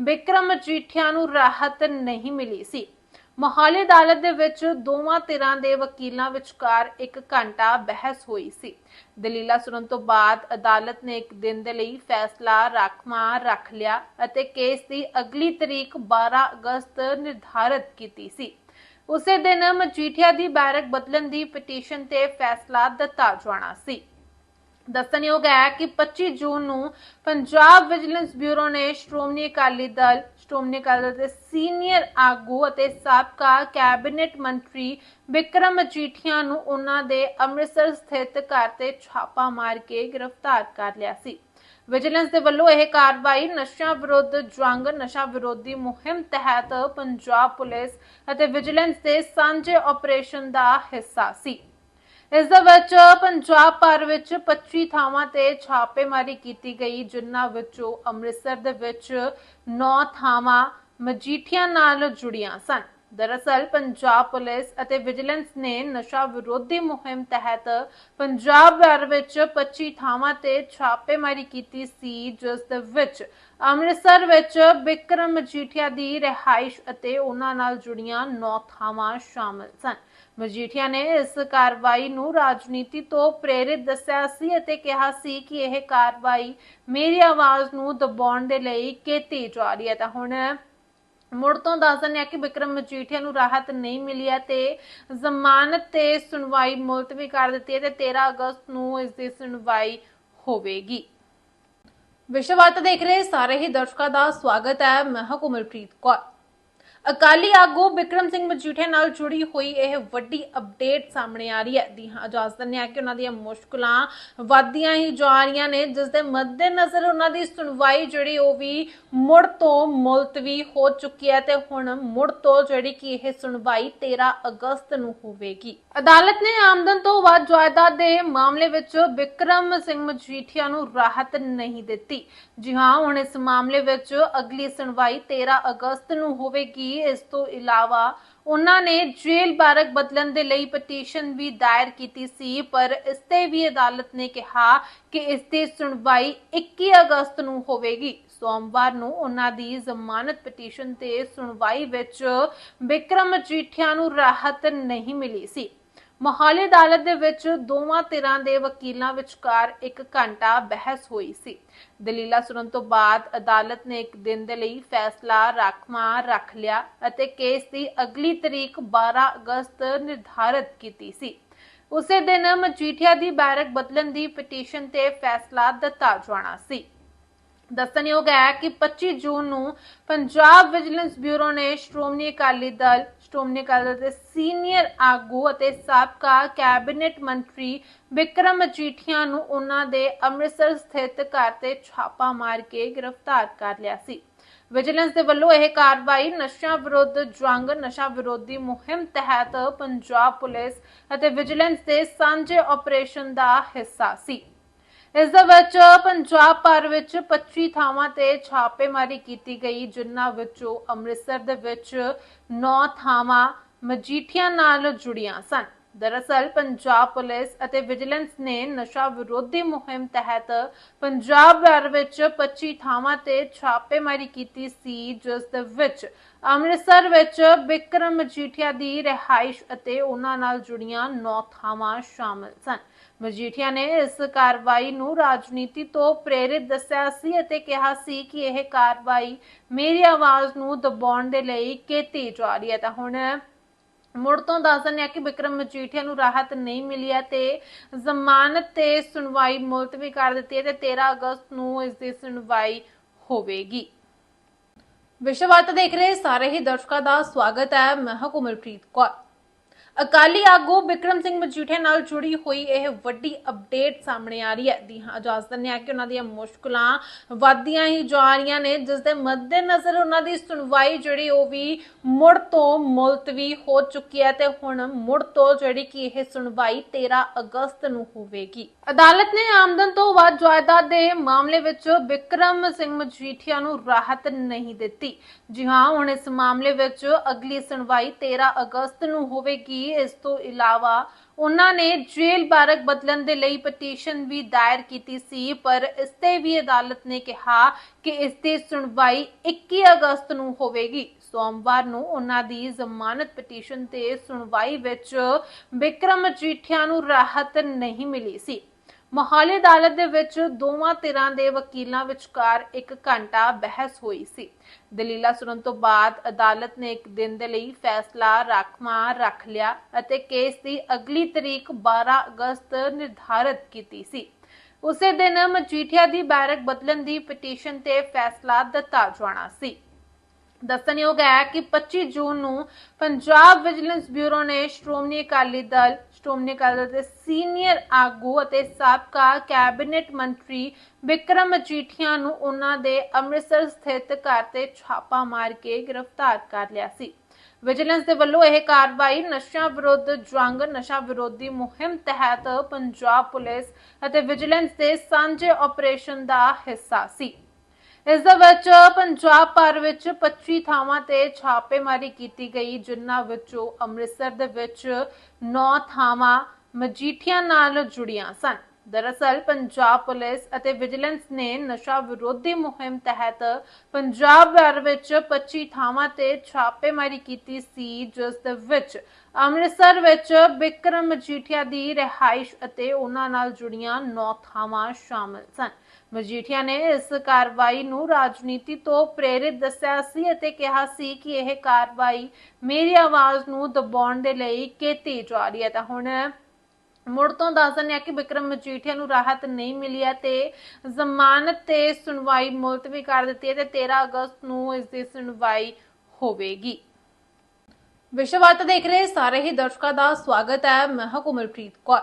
ਵਿਕਰਮ ਮਜੀਠੀਆ ਨੂੰ ਰਾਹਤ ਨਹੀਂ ਮਿਲੀ ਸੀ। ਮੋਹਾਲੀ ਅਦਾਲਤ ਦੇ ਵਿੱਚ ਦੋਵਾਂ ਧਿਰਾਂ ਦੇ ਵਕੀਲਾਂ ਵਿਚਕਾਰ 1 ਘੰਟਾ ਬਹਿਸ ਹੋਈ ਸੀ। ਦਲੀਲਾਂ ਸੁਣਨ ਤੋਂ ਬਾਅਦ ਅਦਾਲਤ ਨੇ ਇੱਕ ਦਿਨ ਦੇ ਲਈ ਫੈਸਲਾ ਰਾਖਵਾਂ ਰੱਖ ਲਿਆ ਅਤੇ ਕੇਸ ਦੀ ਅਗਲੀ ਤਰੀਕ 12 ਅਗਸਤ ਨਿਰਧਾਰਤ ਕੀਤੀ ਸੀ। ਉਸੇ ਦਿਨ ਮਜੀਠੀਆ ਦੀ ਬੈਰਕ ਬਦਲਣ ਦੀ ਪਟੀਸ਼ਨ ਤੇ ਫੈਸਲਾ ਦਿੱਤਾ ਜਾਣਾ ਸੀ। ਦੱਸਣਯੋਗ ਹੈ ਕਿ 25 ਜੂਨ ਨੂੰ ਪੰਜਾਬ ਵਿਜੀਲੈਂਸ ਬਿਊਰੋ ਨੇ ਸ਼੍ਰੋਮਣੀ ਅਕਾਲੀ ਦਲ ਸ਼੍ਰੋਮਣੀ ਅਕਾਲੀ ਦਲ ਦੇ ਸੀਨੀਅਰ ਆਗੂ ਅਤੇ ਸਾਬਕਾ ਕੈਬਨਿਟ ਮੰਤਰੀ ਵਿਕਰਮ ਮਜੀਠੀਆ ਨੂੰ ਉਹਨਾਂ ਦੇ ਅੰਮ੍ਰਿਤਸਰ ਸਥਿਤ ਘਰ ਤੇ ਛਾਪਾ ਮਾਰ ਕੇ ਗ੍ਰਿਫਤਾਰ ਕਰ ਲਿਆ ਸੀ। ਵਿਜੀਲੈਂਸ ਦੇ ਵੱਲੋਂ ਇਹ ਕਾਰਵਾਈ ਨਸ਼ਾ ਵਿਰੁੱਧ ਜੰਗ, ਨਸ਼ਾ ਵਿਰੋਧੀ ਮੁਹਿੰਮ ਤਹਿਤ ਪੰਜਾਬ ਪੁਲਿਸ ਅਤੇ ਵਿਜੀਲੈਂਸ ਦੇ ਸਾਂਝੇ ਆਪਰੇਸ਼ਨ ਦਾ ਹਿੱਸਾ ਸੀ। ਇਸ ਦੇ ਵਿੱਚ ਪੰਜਾਬ ਭਰ ਵਿੱਚ 25 ਥਾਵਾਂ ਤੇ ਛਾਪੇਮਾਰੀ ਕੀਤੀ ਗਈ, ਜਿਨ੍ਹਾਂ ਵਿੱਚੋਂ ਅੰਮ੍ਰਿਤਸਰ ਦੇ ਵਿੱਚ 9 ਥਾਵਾਂ ਮਜੀਠੀਆਂ ਨਾਲ ਜੁੜੀਆਂ ਸਨ। ਦਰਅਸਲ, ਪੰਜਾਬ ਪੁਲਿਸ ਅਤੇ ਵਿਜੀਲੈਂਸ ਨੇ ਨਸ਼ਾ ਵਿਰੋਧੀ ਮੁਹਿੰਮ ਤਹਿਤ ਪੰਜਾਬ ਭਰ ਵਿੱਚ 25 ਥਾਵਾਂ ਤੇ ਛਾਪੇਮਾਰੀ ਕੀਤੀ ਸੀ, ਜਿਸ ਦੇ ਵਿੱਚ ਅੰਮ੍ਰਿਤਸਰ ਵਿੱਚ ਬਿਕਰਮ ਮਜੀਠੀਆ ਦੀ ਰਿਹਾਇਸ਼ ਅਤੇ ਉਹਨਾਂ ਨਾਲ ਜੁੜੀਆਂ 9 ਥਾਵਾਂ ਸ਼ਾਮਲ ਸਨ। ਮਜੀਠੀਆ ਨੇ ਇਸ ਕਾਰਵਾਈ ਨੂੰ ਰਾਜਨੀਤੀ ਤੋਂ ਪ੍ਰੇਰਿਤ ਦੱਸਿਆ ਸੀ ਅਤੇ ਕਿਹਾ ਸੀ ਕਿ ਇਹ ਕਾਰਵਾਈ ਮੇਰੀ ਆਵਾਜ਼ ਨੂੰ ਦਬਾਉਣ ਦੇ ਲਈ ਕੀਤੀ ਜਾ ਰਹੀ ਹੈ। ਤਾਂ ਹੁਣ ਮੁੜ ਤੋਂ ਦੱਸ ਦਿੰਦੇ ਆ ਕਿ ਵਿਕਰਮ ਮਜੀਠੀਆ ਨੂੰ ਰਾਹਤ ਨਹੀਂ ਮਿਲੀ ਹੈ ਤੇ ਜ਼ਮਾਨਤ ਤੇ ਸੁਣਵਾਈ ਮੁਲਤਵੀ ਕਰ ਦਿੱਤੀ ਹੈ ਤੇ 13 ਅਗਸਤ ਨੂੰ ਇਸ ਦੀ ਸੁਣਵਾਈ ਹੋਵੇਗੀ। ਵਿਸ਼ਵਾਤ ਦੇਖ ਰਹੇ ਸਾਰੇ ਹੀ ਦਰਸ਼ਕਾਂ ਦਾ ਸਵਾਗਤ ਹੈ। ਮੈਂ ਹਾਂ ਕੌਰ। ਅਕਾਲੀ ਆਗੂ ਵਿਕਰਮ ਸਿੰਘ ਮਜੀਠੀਆ ਨਾਲ ਜੁੜੀ ਹੋਈ ਇਹ ਵੱਡੀ ਅਪਡੇਟ ਸਾਹਮਣੇ ਆ ਰਹੀ ਹੈ। ਦੀ ਹਾਂ, ਇਜਾਜ਼ਤ ਦਿੰਦੇ ਆ ਕਿ ਉਹਨਾਂ ਦੀਆਂ ਮੁਸ਼ਕਲਾਂ ਵੱਧਦੀਆਂ ਹੀ ਜਾ ਰਹੀਆਂ ਨੇ, ਜਿਸ ਦੇ ਮੱਦੇਨਜ਼ਰ ਉਹਨਾਂ ਦੀ ਸੁਣਵਾਈ ਜਿਹੜੀ ਉਹ ਵੀ ਮੁੜ ਤੋਂ ਮੁਲਤਵੀ ਹੋ ਚੁੱਕੀ ਹੈ ਤੇ ਹੁਣ ਮੁੜ ਤੋਂ ਜਿਹੜੀ ਕਿ ਇਹ ਸੁਣਵਾਈ 13 ਅਗਸਤ ਨੂੰ ਹੋਵੇਗੀ। ਅਦਾਲਤ ਨੇ ਆਮਦਨ ਤੋਂ ਵੱਧ ਜਾਇਦਾਦ ਦੇ ਮਾਮਲੇ ਵਿੱਚ ਵਿਕਰਮ ਸਿੰਘ ਮਜੀਠੀਆ ਨੂੰ ਰਾਹਤ ਨਹੀਂ ਦਿੱਤੀ। ਜੀ ਹਾਂ, ਹੁਣ ਇਸ ਮਾਮਲੇ ਵਿੱਚ ਅਗਲੀ ਸੁਣਵਾਈ 13 ਅਗਸਤ ਨੂੰ ਹੋਵੇਗੀ। ਇਸ ਤੋਂ ਇਲਾਵਾ ਉਹਨਾਂ ਨੇ ਜੇਲ੍ਹ ਬਾਰਕ ਬਦਲਣ ਦੇ ਲਈ ਪਟੀਸ਼ਨ ਵੀ ਦਾਇਰ ਕੀਤੀ ਸੀ, ਪਰ ਇਸ ਤੇ ਵੀ ਅਦਾਲਤ ਨੇ ਕਿਹਾ ਕਿ ਇਸ ਦੀ ਸੁਣਵਾਈ 21 ਅਗਸਤ ਨੂੰ ਹੋਵੇਗੀ। ਸੋਮਵਾਰ ਨੂੰ ਉਹਨਾਂ ਦੀ ਜ਼ਮਾਨਤ ਪਟੀਸ਼ਨ ਤੇ ਸੁਣਵਾਈ ਵਿੱਚ ਵਿਕਰਮ ਮਜੀਠੀਆ ਨੂੰ ਰਾਹਤ ਨਹੀਂ ਮਿਲੀ ਸੀ। ਮੋਹਾਲੀ ਅਦਾਲਤ ਦੇ ਵਿੱਚ ਦੋਵਾਂ ਧਿਰਾਂ ਦੇ ਵਕੀਲਾਂ ਵਿਚਕਾਰ 1 ਘੰਟਾ ਬਹਿਸ ਹੋਈ ਸੀ। ਦਲੀਲਾਂ ਸੁਣਨ ਤੋਂ ਬਾਅਦ ਅਦਾਲਤ ਨੇ ਇੱਕ ਦਿਨ ਦੇ ਲਈ ਫੈਸਲਾ ਰਾਖਵਾਂ ਰੱਖ ਲਿਆ ਅਤੇ ਕੇਸ ਦੀ ਅਗਲੀ ਤਰੀਕ 12 ਅਗਸਤ ਨਿਰਧਾਰਤ ਕੀਤੀ ਸੀ। ਉਸੇ ਦਿਨ ਮਜੀਠੀਆ ਦੀ ਬੈਰਕ ਬਦਲਣ ਦੀ ਪਟੀਸ਼ਨ ਤੇ ਫੈਸਲਾ ਦਿੱਤਾ ਜਾਣਾ ਸੀ। ਦੱਸਣਯੋਗ ਹੈ ਕਿ 25 ਜੂਨ ਨੂੰ ਪੰਜਾਬ ਵਿਜੀਲੈਂਸ ਬਿਊਰੋ ਨੇ ਸ਼੍ਰੋਮਣੀ ਅਕਾਲੀ ਦਲ, ਸ਼੍ਰੋਮਣੀ ਅਕਾਲੀ ਦਲ ਦੇ ਸੀਨੀਅਰ ਆਗੂ ਅਤੇ ਸਾਬਕਾ ਕੈਬਨਿਟ ਮੰਤਰੀ ਵਿਕਰਮ ਮਜੀਠੀਆ ਨੂੰ ਉਹਨਾਂ ਦੇ ਅੰਮ੍ਰਿਤਸਰ ਸਥਿਤ ਘਰ ਤੇ ਛਾਪਾ ਮਾਰ ਕੇ ਗ੍ਰਿਫਤਾਰ ਕਰ ਲਿਆ ਸੀ। ਵਿਜੀਲੈਂਸ ਦੇ ਵੱਲੋਂ ਇਹ ਕਾਰਵਾਈ ਨਸ਼ਾ ਵਿਰੁੱਧ ਜੰਗ, ਨਸ਼ਾ ਵਿਰੋਧੀ ਮੁਹਿੰਮ ਤਹਿਤ ਪੰਜਾਬ ਪੁਲਿਸ ਅਤੇ ਵਿਜੀਲੈਂਸ ਦੇ ਸਾਂਝੇ ਆਪਰੇਸ਼ਨ ਦਾ ਹਿੱਸਾ ਸੀ। ਇਸ ਦੇ ਵਿੱਚ ਪੰਜਾਬ ਭਰ ਵਿੱਚ 25 ਥਾਵਾਂ ਤੇ ਛਾਪੇਮਾਰੀ ਕੀਤੀ ਗਈ, ਜਿਨ੍ਹਾਂ ਵਿੱਚੋਂ ਅੰਮ੍ਰਿਤਸਰ ਦੇ ਵਿੱਚ 9 ਥਾਵਾਂ ਮਜੀਠੀਆਂ ਨਾਲ ਜੁੜੀਆਂ ਸਨ। ਦਰਅਸਲ, ਪੰਜਾਬ ਪੁਲਿਸ ਅਤੇ ਵਿਜੀਲੈਂਸ ਨੇ ਨਸ਼ਾ ਵਿਰੋਧੀ ਮੁਹਿੰਮ ਤਹਿਤ ਪੰਜਾਬ ਭਰ ਵਿੱਚ 25 ਥਾਵਾਂ ਤੇ ਛਾਪੇਮਾਰੀ ਕੀਤੀ ਸੀ, ਜਿਸ ਦੇ ਵਿੱਚ ਅੰਮ੍ਰਿਤਸਰ ਵਿੱਚ ਬਿਕਰਮ ਮਜੀਠੀਆ ਦੀ ਰਿਹਾਇਸ਼ ਅਤੇ ਉਹਨਾਂ ਨਾਲ ਜੁੜੀਆਂ 9 ਥਾਵਾਂ ਸ਼ਾਮਲ ਸਨ। ਮਜੀਠੀਆ ਨੇ ਇਸ ਕਾਰਵਾਈ ਨੂੰ ਰਾਜਨੀਤੀ ਤੋਂ ਪ੍ਰੇਰਿਤ ਦੱਸਿਆ ਸੀ ਅਤੇ ਕਿਹਾ ਸੀ ਕਿ ਇਹ ਕਾਰਵਾਈ ਮੇਰੀ ਆਵਾਜ਼ ਨੂੰ ਦਬਾਉਣ ਦੇ ਲਈ ਕੀਤੀ ਜਾ ਰਹੀ ਹੈ। ਤਾਂ ਹੁਣ ਮੁੜ ਤੋਂ ਦੱਸ ਦਿੰਦੇ ਹਾਂ ਕਿ ਵਿਕਰਮ ਮਜੀਠੀਆ ਨੂੰ ਰਾਹਤ ਨਹੀਂ ਮਿਲੀ ਹੈ ਤੇ ਜ਼ਮਾਨਤ ਤੇ ਸੁਣਵਾਈ ਮੁਲਤਵੀ ਕਰ ਦਿੱਤੀ ਹੈ ਤੇ 13 ਅਗਸਤ ਨੂੰ ਇਸ ਦੀ ਸੁਣਵਾਈ ਹੋਵੇਗੀ। ਵਿਸ਼ਵਾਤ ਦੇਖ ਰਹੇ ਸਾਰੇ ਹੀ ਦਰਸ਼ਕਾਂ ਦਾ ਸਵਾਗਤ ਹੈ। ਮੈਂ ਹਾਂ ਕੌਰ। ਅਕਾਲੀ ਆਗੂ ਵਿਕਰਮ ਸਿੰਘ ਮਜੀਠੀਆ ਨਾਲ ਜੁੜੀ ਹੋਈ ਇਹ ਵੱਡੀ ਅਪਡੇਟ ਸਾਹਮਣੇ ਆ ਰਹੀ ਹੈ। ਦੀ ਹਾਂ, ਇਜਾਜ਼ਤ ਦਿੰਦੇ ਹਾਂ ਕਿ ਉਹਨਾਂ ਦੀਆਂ ਮੁਸ਼ਕਲਾਂ ਵੱਧਦੀਆਂ ਹੀ ਜਾ ਰਹੀਆਂ ਨੇ, ਜਿਸ ਦੇ ਮੱਦੇਨਜ਼ਰ ਉਹਨਾਂ ਦੀ ਸੁਣਵਾਈ ਜਿਹੜੀ ਉਹ ਵੀ ਮੁੜ ਤੋਂ ਮੁਲਤਵੀ ਹੋ ਚੁੱਕੀ ਹੈ ਤੇ ਹੁਣ ਮੁੜ ਤੋਂ ਜਿਹੜੀ ਕਿ ਇਹ ਸੁਣਵਾਈ 13 ਅਗਸਤ ਨੂੰ ਹੋਵੇਗੀ। ਅਦਾਲਤ ਨੇ ਆਮਦਨ ਤੋਂ ਵੱਧ ਜਾਇਦਾਦ ਦੇ ਮਾਮਲੇ ਵਿੱਚ ਵਿਕਰਮ ਸਿੰਘ ਮਜੀਠੀਆ ਨੂੰ ਰਾਹਤ ਨਹੀਂ ਦਿੱਤੀ। ਜੀ ਹਾਂ, ਹੁਣ ਇਸ ਮਾਮਲੇ ਵਿੱਚ ਅਗਲੀ ਸੁਣਵਾਈ 13 ਅਗਸਤ ਨੂੰ ਹੋਵੇਗੀ। ਇਸ ਤੋਂ ਇਲਾਵਾ ਉਹਨਾਂ ਨੇ ਜੇਲ੍ਹ ਬਾਰਕ ਬਦਲਣ ਦੇ ਲਈ ਪਟੀਸ਼ਨ ਵੀ ਦਾਇਰ ਕੀਤੀ ਸੀ, ਪਰ ਇਸ ਤੇ ਵੀ ਅਦਾਲਤ ਨੇ ਕਿਹਾ ਕਿ ਇਸ ਦੀ ਸੁਣਵਾਈ 21 ਅਗਸਤ ਨੂੰ ਹੋਵੇਗੀ। ਸੋਮਵਾਰ ਨੂੰ ਉਹਨਾਂ ਦੀ ਜ਼ਮਾਨਤ ਪਟੀਸ਼ਨ ਤੇ ਸੁਣਵਾਈ ਵਿੱਚ ਵਿਕਰਮ ਮਜੀਠੀਆ ਨੂੰ ਰਾਹਤ ਨਹੀਂ ਮਿਲੀ ਸੀ। ਮੋਹਾਲੀ ਅਦਾਲਤ ਦੇ ਵਿੱਚ ਦੋਵਾਂ ਧਿਰਾਂ ਦੇ ਵਕੀਲਾਂ ਵਿਚਕਾਰ ਇੱਕ ਘੰਟਾ ਬਹਿਸ ਹੋਈ ਸੀ। ਦਲੀਲਾਂ ਸੁਣਨ ਤੋਂ ਬਾਅਦ ਅਦਾਲਤ ਨੇ ਇੱਕ ਦਿਨ ਦੇ ਲਈ ਫੈਸਲਾ ਰਾਖਵਾਂ ਰੱਖ ਲਿਆ ਅਤੇ ਕੇਸ ਦੀ ਅਗਲੀ ਤਰੀਕ 12 ਅਗਸਤ ਨਿਰਧਾਰਤ ਕੀਤੀ ਸੀ। ਉਸੇ ਦਿਨ ਮਜੀਠੀਆ ਦੀ ਬੈਰਕ ਬਦਲਣ ਦੀ ਪਟੀਸ਼ਨ ਤੇ ਫੈਸਲਾ ਦਿੱਤਾ ਜਾਣਾ ਸੀ। ਦੱਸਣਯੋਗ ਹੈ ਕਿ 25 ਜੂਨ ਨੂੰ ਪੰਜਾਬ ਵਿਜੀਲੈਂਸ ਬਿਊਰੋ ਨੇ ਸ਼੍ਰੋਮਣੀ ਅਕਾਲੀ ਦਲ ਸ਼੍ਰੋਮਣੀ ਅਕਾਲੀ ਦਲ ਦੇ ਸੀਨੀਅਰ ਆਗੂ ਅਤੇ ਸਾਬਕਾ ਕੈਬਨਿਟ ਮੰਤਰੀ ਵਿਕਰਮ ਮਜੀਠੀਆ ਨੂੰ ਉਹਨਾਂ ਦੇ ਅੰਮ੍ਰਿਤਸਰ ਸਥਿਤ ਘਰ ਤੇ ਛਾਪਾ ਮਾਰ ਕੇ ਗ੍ਰਿਫਤਾਰ ਕਰ ਲਿਆ ਸੀ। ਵਿਜੀਲੈਂਸ ਦੇ ਵੱਲੋਂ ਇਹ ਕਾਰਵਾਈ ਨਸ਼ਾ ਵਿਰੁੱਧ, ਜੰਗ, ਨਸ਼ਾ ਵਿਰੋਧੀ ਮੁਹਿੰਮ ਤਹਿਤ ਪੰਜਾਬ ਪੁਲਿਸ ਅਤੇ ਵਿਜੀਲੈਂਸ ਦੇ ਸਾਂਝੇ ਆਪਰੇਸ਼ਨ ਦਾ ਹਿੱਸਾ ਸੀ। ਇਸ ਦੇ ਵਿੱਚ ਪੰਜਾਬ ਭਰ ਵਿੱਚ 25 ਥਾਵਾਂ ਤੇ ਛਾਪੇਮਾਰੀ ਕੀਤੀ ਗਈ, ਜਿਨ੍ਹਾਂ ਵਿੱਚੋਂ ਅੰਮ੍ਰਿਤਸਰ ਦੇ ਵਿੱਚ 9 ਥਾਵਾਂ ਮਜੀਠੀਆਂ ਨਾਲ ਜੁੜੀਆਂ ਸਨ। ਦਰਅਸਲ, ਪੰਜਾਬ ਪੁਲਿਸ ਅਤੇ ਵਿਜੀਲੈਂਸ ਨੇ ਨਸ਼ਾ ਵਿਰੋਧੀ ਮੁਹਿੰਮ ਤਹਿਤ ਪੰਜਾਬ ਭਰ ਵਿੱਚ 25 ਥਾਵਾਂ ਤੇ ਛਾਪੇਮਾਰੀ ਕੀਤੀ ਸੀ, ਜਿਸ ਦੇ ਵਿੱਚ ਅੰਮ੍ਰਿਤਸਰ ਵਿੱਚ ਬਿਕਰਮ ਮਜੀਠੀਆ ਦੀ ਰਿਹਾਇਸ਼ ਅਤੇ ਉਹਨਾਂ ਨਾਲ ਜੁੜੀਆਂ ਨੌ ਥਾਵਾਂ ਸ਼ਾਮਲ ਸਨ। ਮਜੀਠੀਆ ਨੇ ਇਸ ਕਾਰਵਾਈ ਨੂੰ ਰਾਜਨੀਤੀ ਤੋਂ ਪ੍ਰੇਰਿਤ ਦੱਸਿਆ ਸੀ ਅਤੇ ਕਿਹਾ ਸੀ ਕਿ ਇਹ ਕਾਰਵਾਈ ਮੇਰੀ ਆਵਾਜ਼ ਨੂੰ ਦਬਾਉਣ ਦੇ ਲਈ ਕੀਤੀ ਜਾ ਰਹੀ ਹੈ। ਤਾਂ ਹੁਣ ਮੁੜ ਤੋਂ ਦੱਸ ਦਿੰਦੇ ਹਾਂ ਕਿ ਵਿਕਰਮ ਮਜੀਠੀਆ ਨੂੰ ਰਾਹਤ ਨਹੀਂ ਮਿਲੀ ਹੈ ਤੇ ਜ਼ਮਾਨਤ ਤੇ ਸੁਣਵਾਈ ਮੁਲਤਵੀ ਕਰ ਦਿੱਤੀ ਹੈ ਤੇ 13 ਅਗਸਤ ਨੂੰ ਇਸ ਦੀ ਸੁਣਵਾਈ ਹੋਵੇਗੀ। ਵਿਸ਼ਵ ਵਾਰਤਾ ਦੇਖ ਰਹੇ ਸਾਰੇ ਹੀ ਦਰਸ਼ਕਾਂ ਦਾ ਸਵਾਗਤ ਹੈ। ਮੈਂ ਹਾਂ ਕੋਮਲਪ੍ਰੀਤ ਕੌਰ।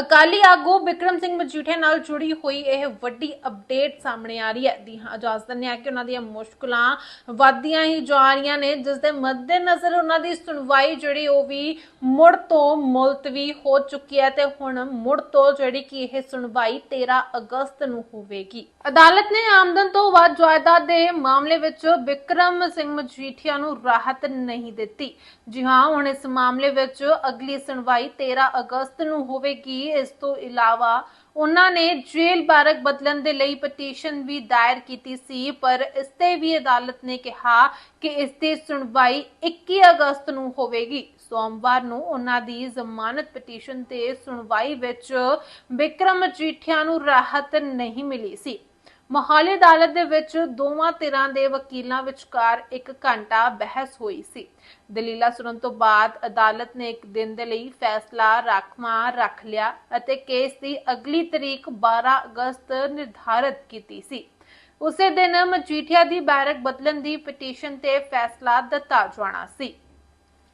ਅਕਾਲੀ ਆਗੂ ਵਿਕਰਮ ਸਿੰਘ ਮਜੀਠੀਆ ਨਾਲ ਜੁੜੀ ਹੋਈ ਇਹ ਵੱਡੀ ਅਪਡੇਟ ਸਾਹਮਣੇ ਆ ਰਹੀ ਹੈ। ਦੀ ਹਾਂ, ਇਜਾਜ਼ਤ ਦਿੰਦੇ ਹਾਂ ਕਿ ਉਹਨਾਂ ਦੀਆਂ ਮੁਸ਼ਕਲਾਂ ਵੱਧਦੀਆਂ ਹੀ ਜਾ ਰਹੀਆਂ ਨੇ, ਜਿਸ ਦੇ ਮੱਦੇਨਜ਼ਰ ਉਹਨਾਂ ਦੀ ਸੁਣਵਾਈ ਜਿਹੜੀ ਉਹ ਵੀ ਮੁੜ ਤੋਂ ਮੁਲਤਵੀ ਹੋ ਚੁੱਕੀ ਹੈ ਤੇ ਹੁਣ ਮੁੜ ਤੋਂ ਜਿਹੜੀ ਕਿ ਇਹ ਸੁਣਵਾਈ 13 ਅਗਸਤ ਨੂੰ ਹੋਵੇਗੀ। ਅਦਾਲਤ ਨੇ ਆਮਦਨ ਤੋਂ ਵੱਧ ਜਾਇਦਾਦ ਦੇ ਮਾਮਲੇ ਵਿੱਚ ਵਿਕਰਮ ਸਿੰਘ ਮਜੀਠੀਆ ਨੂੰ ਰਾਹਤ ਨਹੀਂ ਦਿੱਤੀ। ਜੀ ਹਾਂ, ਹੁਣ ਇਸ ਮਾਮਲੇ ਵਿੱਚ ਅਗਲੀ ਸੁਣਵਾਈ 13 ਅਗਸਤ ਨੂੰ ਹੋਵੇਗੀ। ਇਸ ਤੋਂ ਇਲਾਵਾ ਉਹਨਾਂ ਨੇ ਜੇਲ੍ਹ ਬਾਰਕ ਬਦਲਣ ਦੇ ਲਈ ਪਟੀਸ਼ਨ ਵੀ ਦਾਇਰ ਕੀਤੀ ਸੀ, ਪਰ ਇਸ ਤੇ ਵੀ ਅਦਾਲਤ ਨੇ ਕਿਹਾ ਕਿ ਇਸ ਦੀ ਸੁਣਵਾਈ 21 ਅਗਸਤ ਨੂੰ ਹੋਵੇਗੀ। ਸੋਮਵਾਰ ਨੂੰ ਉਹਨਾਂ ਦੀ ਜ਼ਮਾਨਤ ਪਟੀਸ਼ਨ ਤੇ ਸੁਣਵਾਈ ਵਿੱਚ ਵਿਕਰਮ ਮਜੀਠੀਆ ਨੂੰ ਰਾਹਤ ਨਹੀਂ ਮਿਲੀ ਸੀ। ਮੋਹਾਲੀ ਅਦਾਲਤ ਦੇ ਵਿੱਚ ਦੋਵਾਂ ਧਿਰਾਂ ਦੇ ਵਕੀਲਾਂ ਵਿਚਕਾਰ ਇੱਕ ਘੰਟਾ ਬਹਿਸ ਹੋਈ ਸੀ। ਦਲੀਲਾਂ ਸੁਣਨ ਤੋਂ ਬਾਅਦ ਅਦਾਲਤ ਨੇ ਇੱਕ ਦਿਨ ਦੇ ਲਈ ਫੈਸਲਾ ਰਾਖਵਾਂ ਰੱਖ ਲਿਆ ਅਤੇ ਕੇਸ ਦੀ ਅਗਲੀ ਤਰੀਕ 12 ਅਗਸਤ ਨਿਰਧਾਰਤ ਕੀਤੀ ਸੀ। ਉਸੇ ਦਿਨ ਮਜੀਠੀਆ ਦੀ ਬੈਰਕ ਬਦਲਣ ਦੀ ਪਟੀਸ਼ਨ ਤੇ ਫੈਸਲਾ ਦਿੱਤਾ ਜਾਣਾ ਸੀ।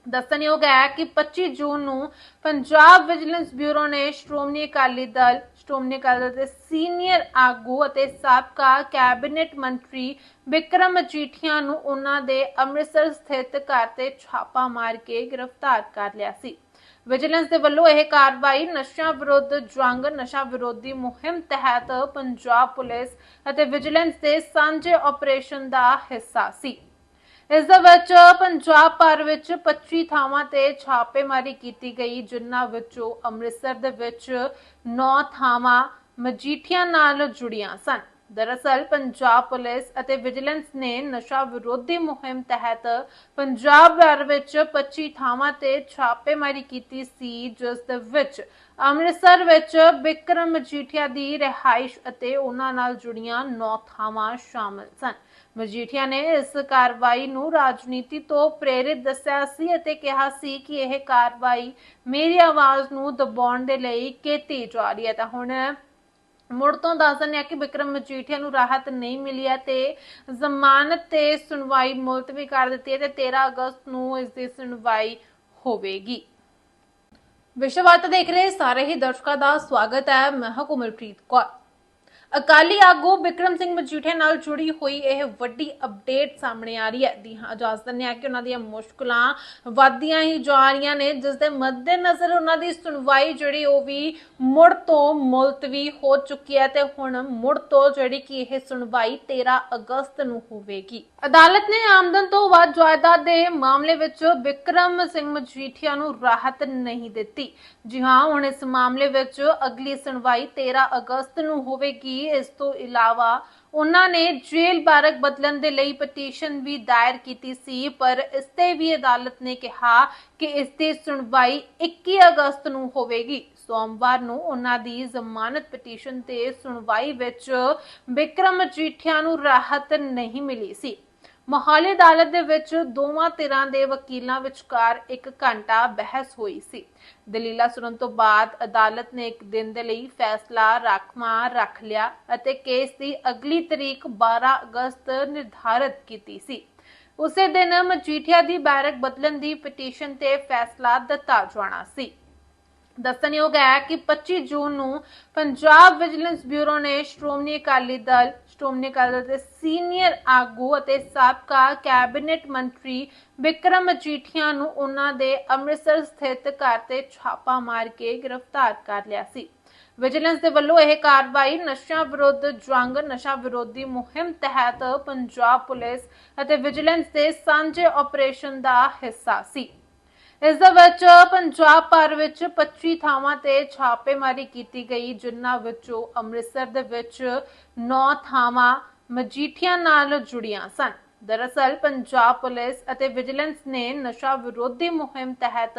ਦੱਸਣਯੋਗ ਹੈ ਕਿ 25 ਜੂਨ ਨੂੰ ਪੰਜਾਬ ਵਿਜੀਲੈਂਸ ਬਿਊਰੋ ਨੇ ਸ਼੍ਰੋਮਣੀ ਅਕਾਲੀ ਦਲ ਸ਼੍ਰੋਮਣੀ ਅਕਾਲੀ ਦਲ ਦੇ ਸੀਨੀਅਰ ਆਗੂ ਅਤੇ ਸਾਬਕਾ ਕੈਬਨਿਟ ਮੰਤਰੀ ਵਿਕਰਮ ਮਜੀਠੀਆ ਨੂੰ ਉਹਨਾਂ ਦੇ ਅੰਮ੍ਰਿਤਸਰ ਸਥਿਤ ਘਰ ਤੇ ਛਾਪਾ ਮਾਰ ਕੇ ਗ੍ਰਿਫਤਾਰ ਕਰ ਲਿਆ ਸੀ। ਵਿਜੀਲੈਂਸ ਦੇ ਵੱਲੋਂ ਇਹ ਕਾਰਵਾਈ ਨਸ਼ਾ ਵਿਰੁੱਧ ਜੰਗ, ਨਸ਼ਾ ਵਿਰੋਧੀ ਮੁਹਿੰਮ ਤਹਿਤ ਪੰਜਾਬ ਪੁਲਿਸ ਅਤੇ ਵਿਜੀਲੈਂਸ ਦੇ ਸਾਂਝੇ ਆਪਰੇਸ਼ਨ ਦਾ ਹਿੱਸਾ ਸੀ। ਇਸ ਦੇ ਵਿੱਚ ਪੰਜਾਬ ਭਰ ਵਿੱਚ 25 ਥਾਵਾਂ ਤੇ ਛਾਪੇਮਾਰੀ ਕੀਤੀ ਗਈ, ਜਿਨ੍ਹਾਂ ਵਿੱਚੋਂ ਅੰਮ੍ਰਿਤਸਰ ਦੇ ਵਿੱਚ 9 ਥਾਵਾਂ ਮਜੀਠੀਆਂ ਨਾਲ ਜੁੜੀਆਂ ਸਨ। ਦਰਅਸਲ, ਪੰਜਾਬ ਪੁਲਿਸ ਅਤੇ ਵਿਜੀਲੈਂਸ ਨੇ ਨਸ਼ਾ ਵਿਰੋਧੀ ਮੁਹਿੰਮ ਤਹਿਤ ਪੰਜਾਬ ਭਰ ਵਿੱਚ 25 ਥਾਵਾਂ ਤੇ ਛਾਪੇਮਾਰੀ ਕੀਤੀ ਸੀ, ਜਿਸ ਦੇ ਵਿੱਚ ਅੰਮ੍ਰਿਤਸਰ ਵਿੱਚ ਬਿਕਰਮ ਮਜੀਠੀਆ ਦੀ ਰਿਹਾਇਸ਼ ਅਤੇ ਉਹਨਾਂ ਨਾਲ ਜੁੜੀਆਂ 9 ਥਾਵਾਂ ਸ਼ਾਮਲ ਸਨ। ਮਜੀਠੀਆ ਨੇ ਇਸ ਕਾਰਵਾਈ ਨੂੰ ਰਾਜਨੀਤੀ ਤੋਂ ਪ੍ਰੇਰਿਤ ਦੱਸਿਆ ਸੀ ਅਤੇ ਕਿਹਾ ਸੀ ਕਿ ਇਹ ਕਾਰਵਾਈ ਮੇਰੀ ਆਵਾਜ਼ ਨੂੰ ਦਬਾਉਣ ਦੇ ਲਈ ਕੀਤੀ ਜਾ ਰਹੀ ਹੈ। ਤਾਂ ਹੁਣ ਮੁੜ ਤੋਂ ਦੱਸ ਦਿੰਦੇ ਹਾਂ ਕਿ ਵਿਕਰਮ ਮਜੀਠੀਆ ਨੂੰ ਰਾਹਤ ਨਹੀਂ ਮਿਲੀ ਹੈ ਤੇ ਜ਼ਮਾਨਤ ਤੇ ਸੁਣਵਾਈ ਮੁਲਤਵੀ ਕਰ ਦਿੱਤੀ ਹੈ ਤੇ 13 ਅਗਸਤ ਨੂੰ ਇਸ ਦੀ ਸੁਣਵਾਈ ਹੋਵੇਗੀ। ਵਿਸ਼ਵਾਤ ਦੇਖ ਰਹੇ ਸਾਰੇ ਹੀ ਦਰਸ਼ਕਾਂ ਦਾ ਸਵਾਗਤ ਹੈ। ਮੈਂ ਹਾਂ ਕੌਰ। ਅਕਾਲੀ ਆਗੂ ਵਿਕਰਮ ਸਿੰਘ ਮਜੀਠੀਆ ਨਾਲ ਜੁੜੀ ਹੋਈ ਇਹ ਵੱਡੀ ਅਪਡੇਟ ਸਾਹਮਣੇ ਆ ਰਹੀ ਹੈ। ਦੀ ਹਾਂ, ਇਜਾਜ਼ਤ ਦਿੰਦੇ ਹਾਂ ਕਿ ਉਹਨਾਂ ਦੀਆਂ ਮੁਸ਼ਕਲਾਂ ਵੱਧਦੀਆਂ ਹੀ ਜਾ ਰਹੀਆਂ ਨੇ, ਜਿਸ ਦੇ ਮੱਦੇਨਜ਼ਰ ਉਹਨਾਂ ਦੀ ਸੁਣਵਾਈ ਜਿਹੜੀ ਉਹ ਵੀ ਮੁੜ ਤੋਂ ਮੁਲਤਵੀ ਹੋ ਚੁੱਕੀ ਹੈ ਤੇ ਹੁਣ ਮੁੜ ਤੋਂ ਜਿਹੜੀ ਕਿ ਇਹ ਸੁਣਵਾਈ 13 ਅਗਸਤ ਨੂੰ ਹੋਵੇਗੀ। ਅਦਾਲਤ ਨੇ ਆਮਦਨ ਤੋਂ ਵੱਧ ਜਾਇਦਾਦ ਦੇ ਮਾਮਲੇ ਵਿੱਚ ਵਿਕਰਮ ਸਿੰਘ ਮਜੀਠੀਆ ਨੂੰ ਰਾਹਤ ਨਹੀਂ ਦਿੱਤੀ। ਜੀ ਹਾਂ, ਹੁਣ ਇਸ ਮਾਮਲੇ ਵਿੱਚ ਅਗਲੀ ਸੁਣਵਾਈ 13 ਅਗਸਤ ਨੂੰ ਹੋਵੇਗੀ। ਇਸ ਤੋਂ ਇਲਾਵਾ ਉਹਨਾਂ ਨੇ ਜੇਲ੍ਹ ਬਾਰਕ ਬਦਲਣ ਦੇ ਲਈ ਪਟੀਸ਼ਨ ਵੀ ਦਾਇਰ ਕੀਤੀ ਸੀ, ਪਰ ਇਸ ਤੇ ਵੀ ਅਦਾਲਤ ਨੇ ਕਿਹਾ ਕਿ ਇਸ ਦੀ ਸੁਣਵਾਈ 21 ਅਗਸਤ ਨੂੰ ਹੋਵੇਗੀ। ਸੋਮਵਾਰ ਨੂੰ ਉਹਨਾਂ ਦੀ ਜ਼ਮਾਨਤ ਪਟੀਸ਼ਨ ਤੇ ਸੁਣਵਾਈ ਵਿੱਚ ਵਿਕਰਮ ਮਜੀਠੀਆ ਨੂੰ ਰਾਹਤ ਨਹੀਂ ਮਿਲੀ ਸੀ। ਮੋਹਾਲੀ ਅਦਾਲਤ ਦੇ ਵਿੱਚ ਦੋਵਾਂ ਧਿਰਾਂ ਦੇ ਵਕੀਲਾਂ ਵਿਚਕਾਰ 1 ਘੰਟਾ ਬਹਿਸ ਹੋਈ ਸੀ। ਦਲੀਲਾਂ ਸੁਣਨ ਤੋਂ ਬਾਅਦ ਅਦਾਲਤ ਨੇ ਇੱਕ ਦਿਨ ਦੇ ਲਈ ਫੈਸਲਾ ਰਾਖਵਾਂ ਰੱਖ ਲਿਆ ਅਤੇ ਕੇਸ ਦੀ ਅਗਲੀ ਤਰੀਕ 12 ਅਗਸਤ ਨਿਰਧਾਰਤ ਕੀਤੀ ਸੀ। ਉਸੇ ਦਿਨ ਮਜੀਠੀਆ ਦੀ ਬੈਰਕ ਬਦਲਣ ਦੀ ਪਟੀਸ਼ਨ ਤੇ ਫੈਸਲਾ ਦਿੱਤਾ ਜਾਣਾ ਸੀ। ਦੱਸਣਯੋਗ ਹੈ ਕਿ 25 ਜੂਨ ਨੂੰ ਪੰਜਾਬ ਵਿਜੀਲੈਂਸ ਬਿਊਰੋ ਨੇ ਸ਼੍ਰੋਮਣੀ ਅਕਾਲੀ ਦਲ ਸ਼੍ਰੋਮਣੀ ਅਕਾਲੀ ਦਲ ਦੇ ਸੀਨੀਅਰ ਆਗੂ ਅਤੇ ਸਾਬਕਾ ਕੈਬਨਿਟ ਮੰਤਰੀ ਵਿਕਰਮ ਮਜੀਠੀਆ ਨੂੰ ਉਹਨਾਂ ਦੇ ਅੰਮ੍ਰਿਤਸਰ ਸਥਿਤ ਘਰ ਤੇ ਛਾਪਾ ਮਾਰ ਕੇ ਗ੍ਰਿਫਤਾਰ ਕਰ ਲਿਆ ਸੀ। ਵਿਜੀਲੈਂਸ ਦੇ ਵੱਲੋਂ ਇਹ ਕਾਰਵਾਈ ਨਸ਼ਾ ਵਿਰੁੱਧ ਜੰਗ, ਨਸ਼ਾ ਵਿਰੋਧੀ ਮੁਹਿੰਮ ਤਹਿਤ ਪੰਜਾਬ ਪੁਲਿਸ ਅਤੇ ਵਿਜੀਲੈਂਸ ਦੇ ਸਾਂਝੇ ਆਪਰੇਸ਼ਨ ਦਾ ਹਿੱਸਾ ਸੀ। ਇਸ ਦੇ ਵਿੱਚ ਪੰਜਾਬ ਭਰ ਵਿੱਚ 25 ਥਾਵਾਂ ਤੇ ਛਾਪੇਮਾਰੀ ਕੀਤੀ ਗਈ, ਜਿਨ੍ਹਾਂ ਵਿੱਚੋਂ ਅੰਮ੍ਰਿਤਸਰ ਦੇ ਵਿੱਚ 9 ਥਾਵਾਂ ਮਜੀਠੀਆਂ ਨਾਲ ਜੁੜੀਆਂ ਸਨ। ਦਰਅਸਲ, ਪੰਜਾਬ ਪੁਲਿਸ ਅਤੇ ਵਿਜੀਲੈਂਸ ਨੇ ਨਸ਼ਾ ਵਿਰੋਧੀ ਮੁਹਿੰਮ ਤਹਿਤ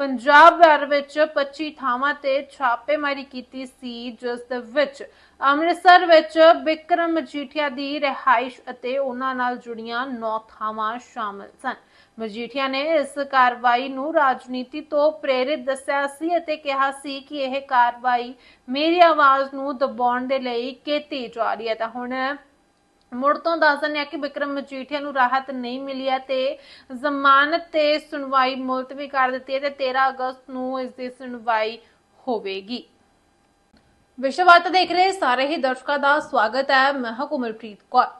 ਪੰਜਾਬ ਭਰ ਵਿੱਚ 25 ਥਾਵਾਂ ਤੇ ਛਾਪੇਮਾਰੀ ਕੀਤੀ ਸੀ, ਜਿਸ ਦੇ ਵਿੱਚ ਅੰਮ੍ਰਿਤਸਰ ਵਿੱਚ ਬਿਕਰਮ ਮਜੀਠੀਆ ਦੀ ਰਿਹਾਇਸ਼ ਅਤੇ ਉਹਨਾਂ ਨਾਲ ਜੁੜੀਆਂ 9 ਥਾਵਾਂ ਸ਼ਾਮਲ ਸਨ। ਮਜੀਠੀਆ ਨੇ ਇਸ ਕਾਰਵਾਈ ਨੂੰ ਰਾਜਨੀਤੀ ਤੋਂ ਪ੍ਰੇਰਿਤ ਦੱਸਿਆ ਸੀ ਅਤੇ ਕਿਹਾ ਸੀ ਕਿ ਇਹ ਕਾਰਵਾਈ ਮੇਰੀ ਆਵਾਜ਼ ਨੂੰ ਦਬਾਉਣ ਦੇ ਲਈ ਕੀਤੀ ਜਾ ਰਹੀ ਹੈ। ਤਾਂ ਹੁਣ ਮੁੜ ਤੋਂ ਦੱਸ ਦਿੰਦੇ ਆ ਕਿ ਵਿਕਰਮ ਮਜੀਠੀਆ ਨੂੰ ਰਾਹਤ ਨਹੀਂ ਮਿਲੀ ਹੈ ਤੇ ਜ਼ਮਾਨਤ ਤੇ ਸੁਣਵਾਈ ਮੁਲਤਵੀ ਕਰ ਦਿੱਤੀ ਹੈ ਤੇ 13 ਅਗਸਤ ਨੂੰ ਇਸ ਦੀ ਸੁਣਵਾਈ ਹੋਵੇਗੀ। ਵਿਸ਼ਵਾਤ ਦੇਖ ਰਹੇ ਸਾਰੇ ਹੀ ਦਰਸ਼ਕਾਂ ਦਾ ਸਵਾਗਤ ਹੈ। ਮੈਂ ਹਾਂ ਕੋਮਲਪ੍ਰੀਤ ਕੌਰ।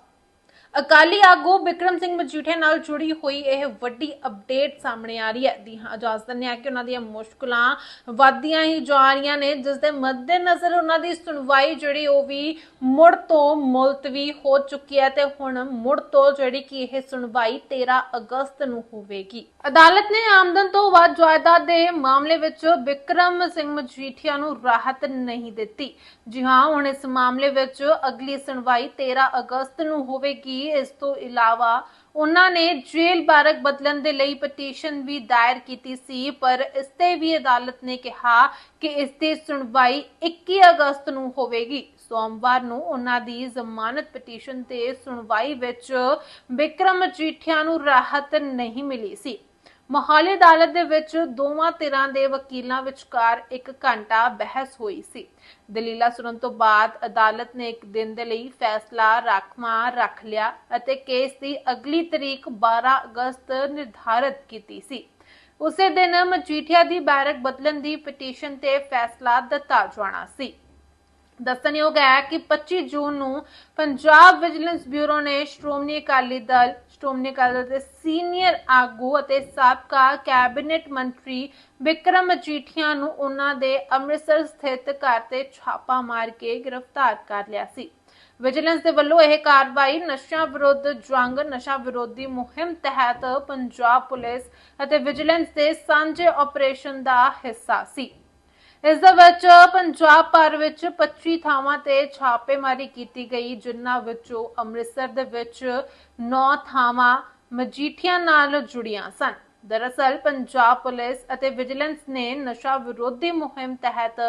ਅਕਾਲੀ ਆਗੂ ਵਿਕਰਮ ਸਿੰਘ ਮਜੀਠੀਆ ਨਾਲ ਜੁੜੀ ਹੋਈ ਇਹ ਵੱਡੀ ਅਪਡੇਟ ਸਾਹਮਣੇ ਆ ਰਹੀ ਹੈ। ਦੀ ਹਾਂ, ਇਜਾਜ਼ਤ ਨੇ ਹਾਂ ਕਿ ਉਹਨਾਂ ਦੀਆਂ ਮੁਸ਼ਕਲਾਂ ਵੱਧਦੀਆਂ ਹੀ ਜਾ ਰਹੀਆਂ ਨੇ, ਜਿਸ ਦੇ ਮੱਦੇਨਜ਼ਰ ਉਹਨਾਂ ਦੀ ਸੁਣਵਾਈ ਜਿਹੜੀ ਉਹ ਵੀ ਮੁੜ ਤੋਂ ਮੁਲਤਵੀ ਹੋ ਚੁੱਕੀ ਹੈ ਤੇ ਹੁਣ ਮੁੜ ਤੋਂ ਜਿਹੜੀ ਕਿ ਇਹ ਸੁਣਵਾਈ 13 ਅਗਸਤ ਨੂੰ ਹੋਵੇਗੀ। ਅਦਾਲਤ ਨੇ ਆਮਦਨ ਤੋਂ ਵੱਧ ਜਾਇਦਾਦ ਦੇ ਮਾਮਲੇ ਵਿੱਚ ਵਿਕਰਮ ਸਿੰਘ ਮਜੀਠੀਆ ਨੂੰ ਰਾਹਤ ਨਹੀਂ ਦਿੱਤੀ। ਜੀ ਹਾਂ, ਹੁਣ ਇਸ ਮਾਮਲੇ ਵਿੱਚ ਅਗਲੀ ਸੁਣਵਾਈ 13 ਅਗਸਤ ਨੂੰ ਹੋਵੇਗੀ। ਇਸ ਤੋਂ ਇਲਾਵਾ ਉਹਨਾਂ ਨੇ ਜੇਲ੍ਹ ਬਾਰਕ ਬਦਲਣ ਦੇ ਲਈ ਪਟੀਸ਼ਨ ਵੀ ਦਾਇਰ ਕੀਤੀ ਸੀ, ਪਰ ਇਸ ਤੇ ਵੀ ਅਦਾਲਤ ਨੇ ਕਿਹਾ ਕਿ ਇਸ ਦੀ ਸੁਣਵਾਈ 21 ਅਗਸਤ ਨੂੰ ਹੋਵੇਗੀ। ਸੋਮਵਾਰ ਨੂੰ ਉਹਨਾਂ ਦੀ ਜ਼ਮਾਨਤ ਪਟੀਸ਼ਨ ਤੇ ਸੁਣਵਾਈ ਵਿੱਚ ਵਿਕਰਮ ਮਜੀਠੀਆ ਨੂੰ ਰਾਹਤ ਨਹੀਂ ਮਿਲੀ ਸੀ। ਮੋਹਾਲੀ ਅਦਾਲਤ ਦੇ ਵਿੱਚ ਦੋਵਾਂ ਧਿਰਾਂ ਦੇ ਵਕੀਲਾਂ ਵਿਚਕਾਰ 1 ਘੰਟਾ ਬਹਿਸ ਹੋਈ ਸੀ। ਦਲੀਲਾਂ ਸੁਣਨ ਤੋਂ ਬਾਅਦ ਅਦਾਲਤ ਨੇ ਇੱਕ ਦਿਨ ਦੇ ਲਈ ਫੈਸਲਾ ਰਾਖਵਾਂ ਰੱਖ ਲਿਆ ਅਤੇ ਕੇਸ ਦੀ ਅਗਲੀ ਤਰੀਕ 12 ਅਗਸਤ ਨਿਰਧਾਰਤ ਕੀਤੀ ਸੀ। ਉਸੇ ਦਿਨ ਮਜੀਠੀਆ ਦੀ ਬੈਰਕ ਬਦਲਣ ਦੀ ਪਟੀਸ਼ਨ ਤੇ ਫੈਸਲਾ ਦਿੱਤਾ ਜਾਣਾ ਸੀ। ਦੱਸਣਯੋਗ ਹੈ ਕਿ 25 ਜੂਨ ਨੂੰ ਪੰਜਾਬ ਵਿਜੀਲੈਂਸ ਬਿਊਰੋ ਨੇ ਸ਼੍ਰੋਮਣੀ ਅਕਾਲੀ ਦਲ ਸ਼੍ਰੋਮਣੀ ਅਕਾਲੀ ਦਲ ਦੇ ਸੀਨੀਅਰ ਆਗੂ ਅਤੇ ਸਾਬਕਾ ਕੈਬਨਿਟ ਮੰਤਰੀ ਵਿਕਰਮ ਮਜੀਠੀਆ ਨੂੰ ਉਹਨਾਂ ਦੇ ਅੰਮ੍ਰਿਤਸਰ ਸਥਿਤ ਘਰ ਤੇ ਛਾਪਾ ਮਾਰ ਕੇ ਗ੍ਰਿਫਤਾਰ ਕਰ ਲਿਆ ਸੀ। ਵਿਜੀਲੈਂਸ ਦੇ ਵੱਲੋਂ ਇਹ ਕਾਰਵਾਈ ਨਸ਼ਾ ਵਿਰੁੱਧ ਜੰਗ, ਨਸ਼ਾ ਵਿਰੋਧੀ ਮੁਹਿੰਮ ਤਹਿਤ ਪੰਜਾਬ ਪੁਲਿਸ ਅਤੇ ਵਿਜੀਲੈਂਸ ਦੇ ਸਾਂਝੇ ਆਪਰੇਸ਼ਨ ਦਾ ਹਿੱਸਾ ਸੀ। ਇਸ ਦੇ ਵਿੱਚ ਪੰਜਾਬ ਭਰ ਵਿੱਚ 25 ਥਾਵਾਂ ਤੇ ਛਾਪੇਮਾਰੀ ਕੀਤੀ ਗਈ, ਜਿਨ੍ਹਾਂ ਵਿੱਚੋਂ ਅੰਮ੍ਰਿਤਸਰ ਦੇ ਵਿੱਚ 9 ਥਾਵਾਂ ਮਜੀਠੀਆਂ ਨਾਲ ਜੁੜੀਆਂ ਸਨ। ਦਰਅਸਲ, ਪੰਜਾਬ ਪੁਲਿਸ ਅਤੇ ਵਿਜੀਲੈਂਸ ਨੇ ਨਸ਼ਾ ਵਿਰੋਧੀ ਮੁਹਿੰਮ ਤਹਿਤ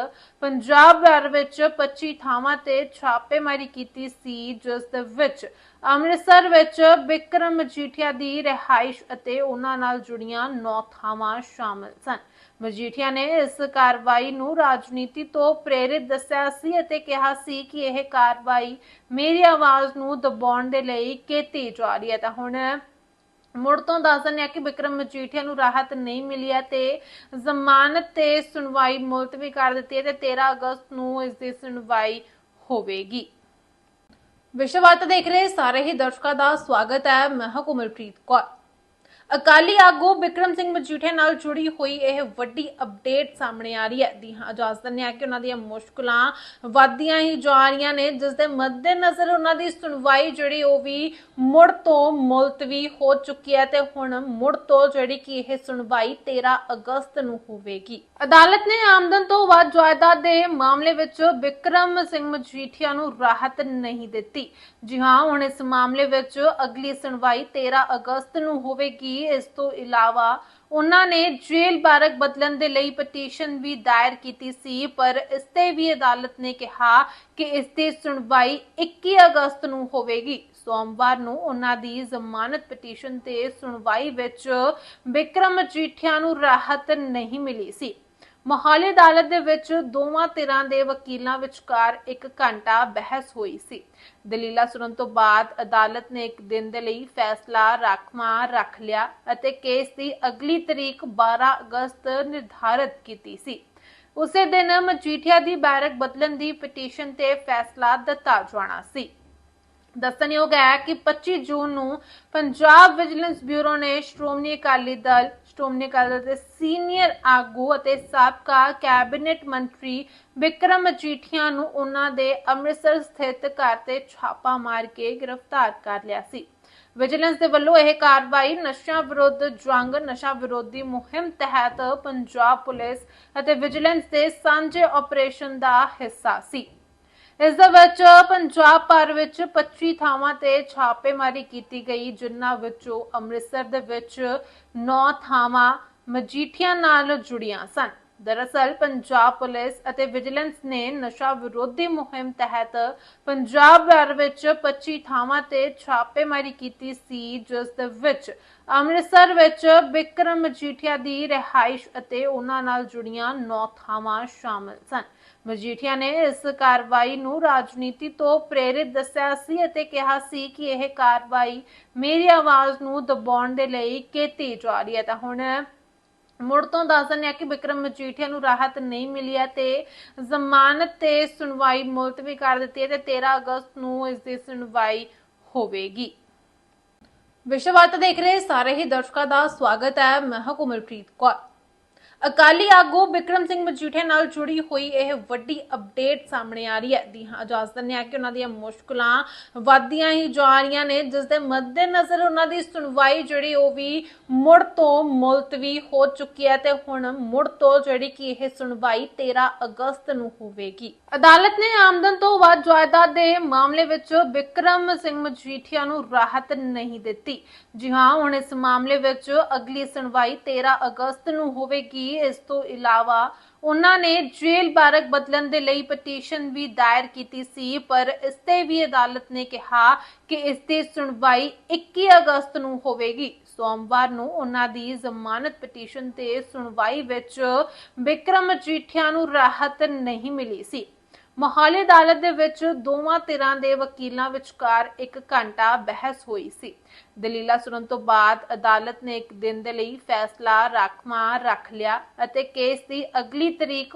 ਪੰਜਾਬ ਭਰ ਵਿੱਚ 25 ਥਾਵਾਂ ਤੇ ਛਾਪੇਮਾਰੀ ਕੀਤੀ ਸੀ, ਜਿਸ ਦੇ ਵਿੱਚ ਅੰਮ੍ਰਿਤਸਰ ਵਿੱਚ ਬਿਕਰਮ ਮਜੀਠੀਆ ਦੀ ਰਿਹਾਇਸ਼ ਅਤੇ ਉਹਨਾਂ ਨਾਲ ਜੁੜੀਆਂ 9 ਥਾਵਾਂ ਸ਼ਾਮਲ ਸਨ। ਮਜੀਠੀਆ ਨੇ ਇਸ ਕਾਰਵਾਈ ਨੂੰ ਰਾਜਨੀਤੀ ਤੋਂ ਪ੍ਰੇਰਿਤ ਦੱਸਿਆ ਸੀ ਅਤੇ ਕਿਹਾ ਸੀ ਕਿ ਇਹ ਕਾਰਵਾਈ ਮੇਰੀ ਆਵਾਜ਼ ਨੂੰ ਦਬਾਉਣ ਦੇ ਲਈ ਕੀਤੀ ਜਾ ਰਹੀ ਹੈ। ਤਾਂ ਹੁਣ ਮੁੜ ਤੋਂ ਦੱਸ ਦਿੰਦੇ ਆ ਕਿ ਵਿਕਰਮ ਮਜੀਠੀਆ ਨੂੰ ਰਾਹਤ ਨਹੀਂ ਮਿਲੀ ਹੈ ਤੇ ਜ਼ਮਾਨਤ ਤੇ ਸੁਣਵਾਈ ਮੁਲਤਵੀ ਕਰ ਦਿੱਤੀ ਹੈ ਤੇ 13 ਅਗਸਤ ਨੂੰ ਇਸ ਦੀ ਸੁਣਵਾਈ ਹੋਵੇਗੀ। ਵਿਸ਼ਵਾਤ ਦੇਖ ਰਹੇ ਸਾਰੇ ਹੀ ਦਰਸ਼ਕਾਂ ਦਾ ਸਵਾਗਤ ਹੈ। ਮੈਂ ਹਾਂ ਕੌਰ। ਅਕਾਲੀ ਆਗੂ ਵਿਕਰਮ ਸਿੰਘ ਮਜੀਠੀਆ ਨਾਲ ਜੁੜੀ ਹੋਈ ਇਹ ਵੱਡੀ ਅਪਡੇਟ ਸਾਹਮਣੇ ਆ ਰਹੀ ਹੈ। ਦੀ ਹਾਂ, ਇਜਾਜ਼ਤ ਦਿੰਦੇ ਹਾਂ ਕਿ ਉਹਨਾਂ ਦੀਆਂ ਮੁਸ਼ਕਲਾਂ ਵੱਧਦੀਆਂ ਹੀ ਜਾ ਰਹੀਆਂ ਨੇ, ਜਿਸ ਦੇ ਮੱਦੇਨਜ਼ਰ ਉਹਨਾਂ ਦੀ ਸੁਣਵਾਈ ਜਿਹੜੀ ਉਹ ਵੀ ਮੁੜ ਤੋਂ ਮੁਲਤਵੀ ਹੋ ਚੁੱਕੀ ਹੈ ਤੇ ਹੁਣ ਮੁੜ ਤੋਂ ਜਿਹੜੀ ਕਿ ਇਹ ਸੁਣਵਾਈ 13 ਅਗਸਤ ਨੂੰ ਹੋਵੇਗੀ। ਅਦਾਲਤ ਨੇ ਆਮਦਨ ਤੋਂ ਵੱਧ ਜਾਇਦਾਦ ਦੇ ਮਾਮਲੇ ਵਿੱਚ ਵਿਕਰਮ ਸਿੰਘ ਮਜੀਠੀਆ ਨੂੰ ਰਾਹਤ ਨਹੀਂ ਦਿੱਤੀ। ਜੀ ਹਾਂ, ਹੁਣ ਇਸ ਮਾਮਲੇ ਵਿੱਚ ਅਗਲੀ ਸੁਣਵਾਈ 13 ਅਗਸਤ ਨੂੰ ਹੋਵੇਗੀ। ਇਸ ਤੋਂ ਇਲਾਵਾ ਉਹਨਾਂ ਨੇ ਜੇਲ੍ਹ ਬਾਰਕ ਬਦਲਣ ਦੇ ਲਈ ਪਟੀਸ਼ਨ ਵੀ ਦਾਇਰ ਕੀਤੀ ਸੀ, ਪਰ ਇਸ ਤੇ ਵੀ ਅਦਾਲਤ ਨੇ ਕਿਹਾ ਕਿ ਇਸ ਦੀ ਸੁਣਵਾਈ 21 ਅਗਸਤ ਨੂੰ ਹੋਵੇਗੀ। ਸੋਮਵਾਰ ਨੂੰ ਉਹਨਾਂ ਦੀ ਜ਼ਮਾਨਤ ਪਟੀਸ਼ਨ ਤੇ ਸੁਣਵਾਈ ਵਿੱਚ ਵਿਕਰਮ ਮਜੀਠੀਆ ਨੂੰ ਰਾਹਤ ਨਹੀਂ ਮਿਲੀ ਸੀ। ਮੋਹਾਲੀ ਅਦਾਲਤ ਦੇ ਵਿੱਚ ਦੋਵਾਂ ਧਿਰਾਂ ਦੇ ਵਕੀਲਾਂ ਵਿਚਕਾਰ ਇੱਕ ਘੰਟਾ ਬਹਿਸ ਹੋਈ ਸੀ। ਦਲੀਲਾਂ ਸੁਣਨ ਤੋਂ ਬਾਅਦ ਅਦਾਲਤ ਨੇ ਇੱਕ ਦਿਨ ਦੇ ਲਈ ਫੈਸਲਾ ਰਾਖਵਾਂ ਰੱਖ ਲਿਆ ਅਤੇ ਕੇਸ ਦੀ ਅਗਲੀ ਤਰੀਕ 12 ਅਗਸਤ ਨਿਰਧਾਰਤ ਕੀਤੀ ਸੀ। ਉਸੇ ਦਿਨ ਮਜੀਠੀਆ ਦੀ ਬੈਰਕ ਬਦਲਣ ਦੀ ਪਟੀਸ਼ਨ ਤੇ ਫੈਸਲਾ ਦਿੱਤਾ ਜਾਣਾ ਸੀ। ਦੱਸਣਯੋਗ ਹੈ ਕਿ 25 ਜੂਨ ਨੂੰ ਪੰਜਾਬ ਵਿਜੀਲੈਂਸ ਬਿਊਰੋ ਨੇ ਸ਼੍ਰੋਮਣੀ ਅਕਾਲੀ ਦਲ ਸ਼੍ਰੋਮਣੀ ਅਕਾਲੀ ਦਲ ਦੇ ਸੀਨੀਅਰ ਆਗੂ ਅਤੇ ਸਾਬਕਾ ਕੈਬਨਿਟ ਮੰਤਰੀ ਵਿਕਰਮ ਮਜੀਠੀਆ ਨੂੰ ਉਹਨਾਂ ਦੇ ਅੰਮ੍ਰਿਤਸਰ ਸਥਿਤ ਘਰ ਤੇ ਛਾਪਾ ਮਾਰ ਕੇ ਗ੍ਰਿਫਤਾਰ ਕਰ ਲਿਆ ਸੀ। ਵਿਜੀਲੈਂਸ ਦੇ ਵੱਲੋਂ ਇਹ ਕਾਰਵਾਈ ਨਸ਼ਾ ਵਿਰੁੱਧ ਜੰਗ, ਨਸ਼ਾ ਵਿਰੋਧੀ ਮੁਹਿੰਮ ਤਹਿਤ ਪੰਜਾਬ ਪੁਲਿਸ ਅਤੇ ਵਿਜੀਲੈਂਸ ਦੇ ਸਾਂਝੇ ਆਪਰੇਸ਼ਨ ਦਾ ਹਿੱਸਾ ਸੀ। ਇਸ ਦੇ ਵਿੱਚ ਪੰਜਾਬ ਭਰ ਵਿੱਚ 25 ਥਾਵਾਂ ਤੇ ਛਾਪੇਮਾਰੀ ਕੀਤੀ ਗਈ, ਜਿਨ੍ਹਾਂ ਵਿੱਚੋਂ ਅੰਮ੍ਰਿਤਸਰ ਦੇ ਵਿੱਚ 9 ਥਾਵਾਂ ਮਜੀਠੀਆਂ ਨਾਲ ਜੁੜੀਆਂ ਸਨ। ਦਰਅਸਲ, ਪੰਜਾਬ ਪੁਲਿਸ ਅਤੇ ਵਿਜੀਲੈਂਸ ਨੇ ਨਸ਼ਾ ਵਿਰੋਧੀ ਮੁਹਿੰਮ ਤਹਿਤ ਪੰਜਾਬ ਭਰ ਵਿੱਚ 25 ਥਾਵਾਂ ਤੇ ਛਾਪੇਮਾਰੀ ਕੀਤੀ ਸੀ, ਜਿਸ ਦੇ ਵਿੱਚ ਅੰਮ੍ਰਿਤਸਰ ਵਿੱਚ ਬਿਕਰਮ ਮਜੀਠੀਆ ਦੀ ਰਿਹਾਇਸ਼ ਅਤੇ ਉਹਨਾਂ ਨਾਲ ਜੁੜੀਆਂ 9 ਥਾਵਾਂ ਸ਼ਾਮਲ ਸਨ। ਮਜੀਠੀਆ ਨੇ ਇਸ ਕਾਰਵਾਈ ਨੂੰ ਰਾਜਨੀਤੀ ਤੋਂ ਪ੍ਰੇਰਿਤ ਦੱਸਿਆ ਸੀ ਅਤੇ ਕਿਹਾ ਸੀ ਕਿ ਇਹ ਕਾਰਵਾਈ ਮੇਰੀ ਆਵਾਜ਼ ਨੂੰ ਦਬਾਉਣ ਦੇ ਲਈ ਕੀਤੀ ਜਾ ਰਹੀ ਹੈ। ਤਾਂ ਹੁਣ ਮੁੜ ਤੋਂ ਦੱਸ ਦਿੰਦੇ ਆ ਕਿ ਵਿਕਰਮ ਮਜੀਠੀਆ ਨੂੰ ਰਾਹਤ ਨਹੀਂ ਮਿਲੀ ਹੈ ਤੇ ਜ਼ਮਾਨਤ ਤੇ ਸੁਣਵਾਈ ਮੁਲਤਵੀ ਕਰ ਦਿੱਤੀ ਹੈ ਤੇ 13 ਅਗਸਤ ਨੂੰ ਇਸ ਦੀ ਸੁਣਵਾਈ ਹੋਵੇਗੀ। ਵਿਸ਼ਵਾਤ ਦੇਖ ਰਹੇ ਸਾਰੇ ਹੀ ਦਰਸ਼ਕਾਂ ਦਾ ਸਵਾਗਤ ਹੈ। ਮੈਂ ਹਾਂ ਕੌਰ। ਅਕਾਲੀ ਆਗੂ ਵਿਕਰਮ ਸਿੰਘ ਮਜੀਠੀਆ ਨਾਲ ਜੁੜੀ ਹੋਈ ਇਹ ਵੱਡੀ ਅਪਡੇਟ ਸਾਹਮਣੇ ਆ ਰਹੀ ਹੈ। ਦੀ ਹਾਂ, ਇਜਾਜ਼ਤ ਦਿੰਦੇ ਆ ਕਿ ਉਹਨਾਂ ਦੀਆਂ ਮੁਸ਼ਕਲਾਂ ਵੱਧਦੀਆਂ ਹੀ ਜਾ ਰਹੀਆਂ ਨੇ, ਜਿਸ ਦੇ ਮੱਦੇਨਜ਼ਰ ਉਹਨਾਂ ਦੀ ਸੁਣਵਾਈ ਜਿਹੜੀ ਉਹ ਵੀ ਮੁੜ ਤੋਂ ਮੁਲਤਵੀ ਹੋ ਚੁੱਕੀ ਹੈ ਤੇ ਹੁਣ ਮੁੜ ਤੋਂ ਜਿਹੜੀ ਕਿ ਇਹ ਸੁਣਵਾਈ 13 ਅਗਸਤ ਨੂੰ ਹੋਵੇਗੀ। ਅਦਾਲਤ ਨੇ ਆਮਦਨ ਤੋਂ ਵੱਧ ਜਾਇਦਾਦ ਦੇ ਮਾਮਲੇ ਵਿੱਚ ਵਿਕਰਮ ਸਿੰਘ ਮਜੀਠੀਆ ਨੂੰ ਰਾਹਤ ਨਹੀਂ ਦਿੱਤੀ। ਜੀ ਹਾਂ, ਹੁਣ ਇਸ ਮਾਮਲੇ ਵਿੱਚ ਅਗਲੀ ਸੁਣਵਾਈ 13 ਅਗਸਤ ਨੂੰ ਹੋਵੇਗੀ। ਇਸ ਤੋਂ ਇਲਾਵਾ ਉਹਨਾਂ ਨੇ ਜੇਲ੍ਹ ਬਾਰਕ ਬਦਲਣ ਦੇ ਲਈ ਪਟੀਸ਼ਨ ਵੀ ਦਾਇਰ ਕੀਤੀ ਸੀ, ਪਰ ਇਸ ਤੇ ਵੀ ਅਦਾਲਤ ਨੇ ਕਿਹਾ ਕਿ ਇਸ ਦੀ ਸੁਣਵਾਈ 21 ਅਗਸਤ ਨੂੰ ਹੋਵੇਗੀ। ਸੋਮਵਾਰ ਨੂੰ ਉਹਨਾਂ ਦੀ ਜ਼ਮਾਨਤ ਪਟੀਸ਼ਨ ਤੇ ਸੁਣਵਾਈ ਵਿੱਚ ਵਿਕਰਮ ਮਜੀਠੀਆ ਨੂੰ ਰਾਹਤ ਨਹੀਂ ਮਿਲੀ ਸੀ। ਮੋਹਾਲੀ ਅਦਾਲਤ ਦੇ ਵਿੱਚ ਦੋਵਾਂ ਧਿਰਾਂ ਦੇ ਵਕੀਲਾਂ ਵਿਚਕਾਰ ਇੱਕ ਘੰਟਾ ਬਹਿਸ ਹੋਈ ਸੀ। ਦਲੀਲਾਂ ਸੁਣਨ ਤੋਂ ਬਾਅਦ ਅਦਾਲਤ ਨੇ ਇੱਕ ਦਿਨ ਦੇ ਲਈ ਫੈਸਲਾ ਰਾਖਵਾਂ ਰੱਖ ਲਿਆ ਅਤੇ ਕੇਸ ਦੀ ਅਗਲੀ ਤਰੀਕ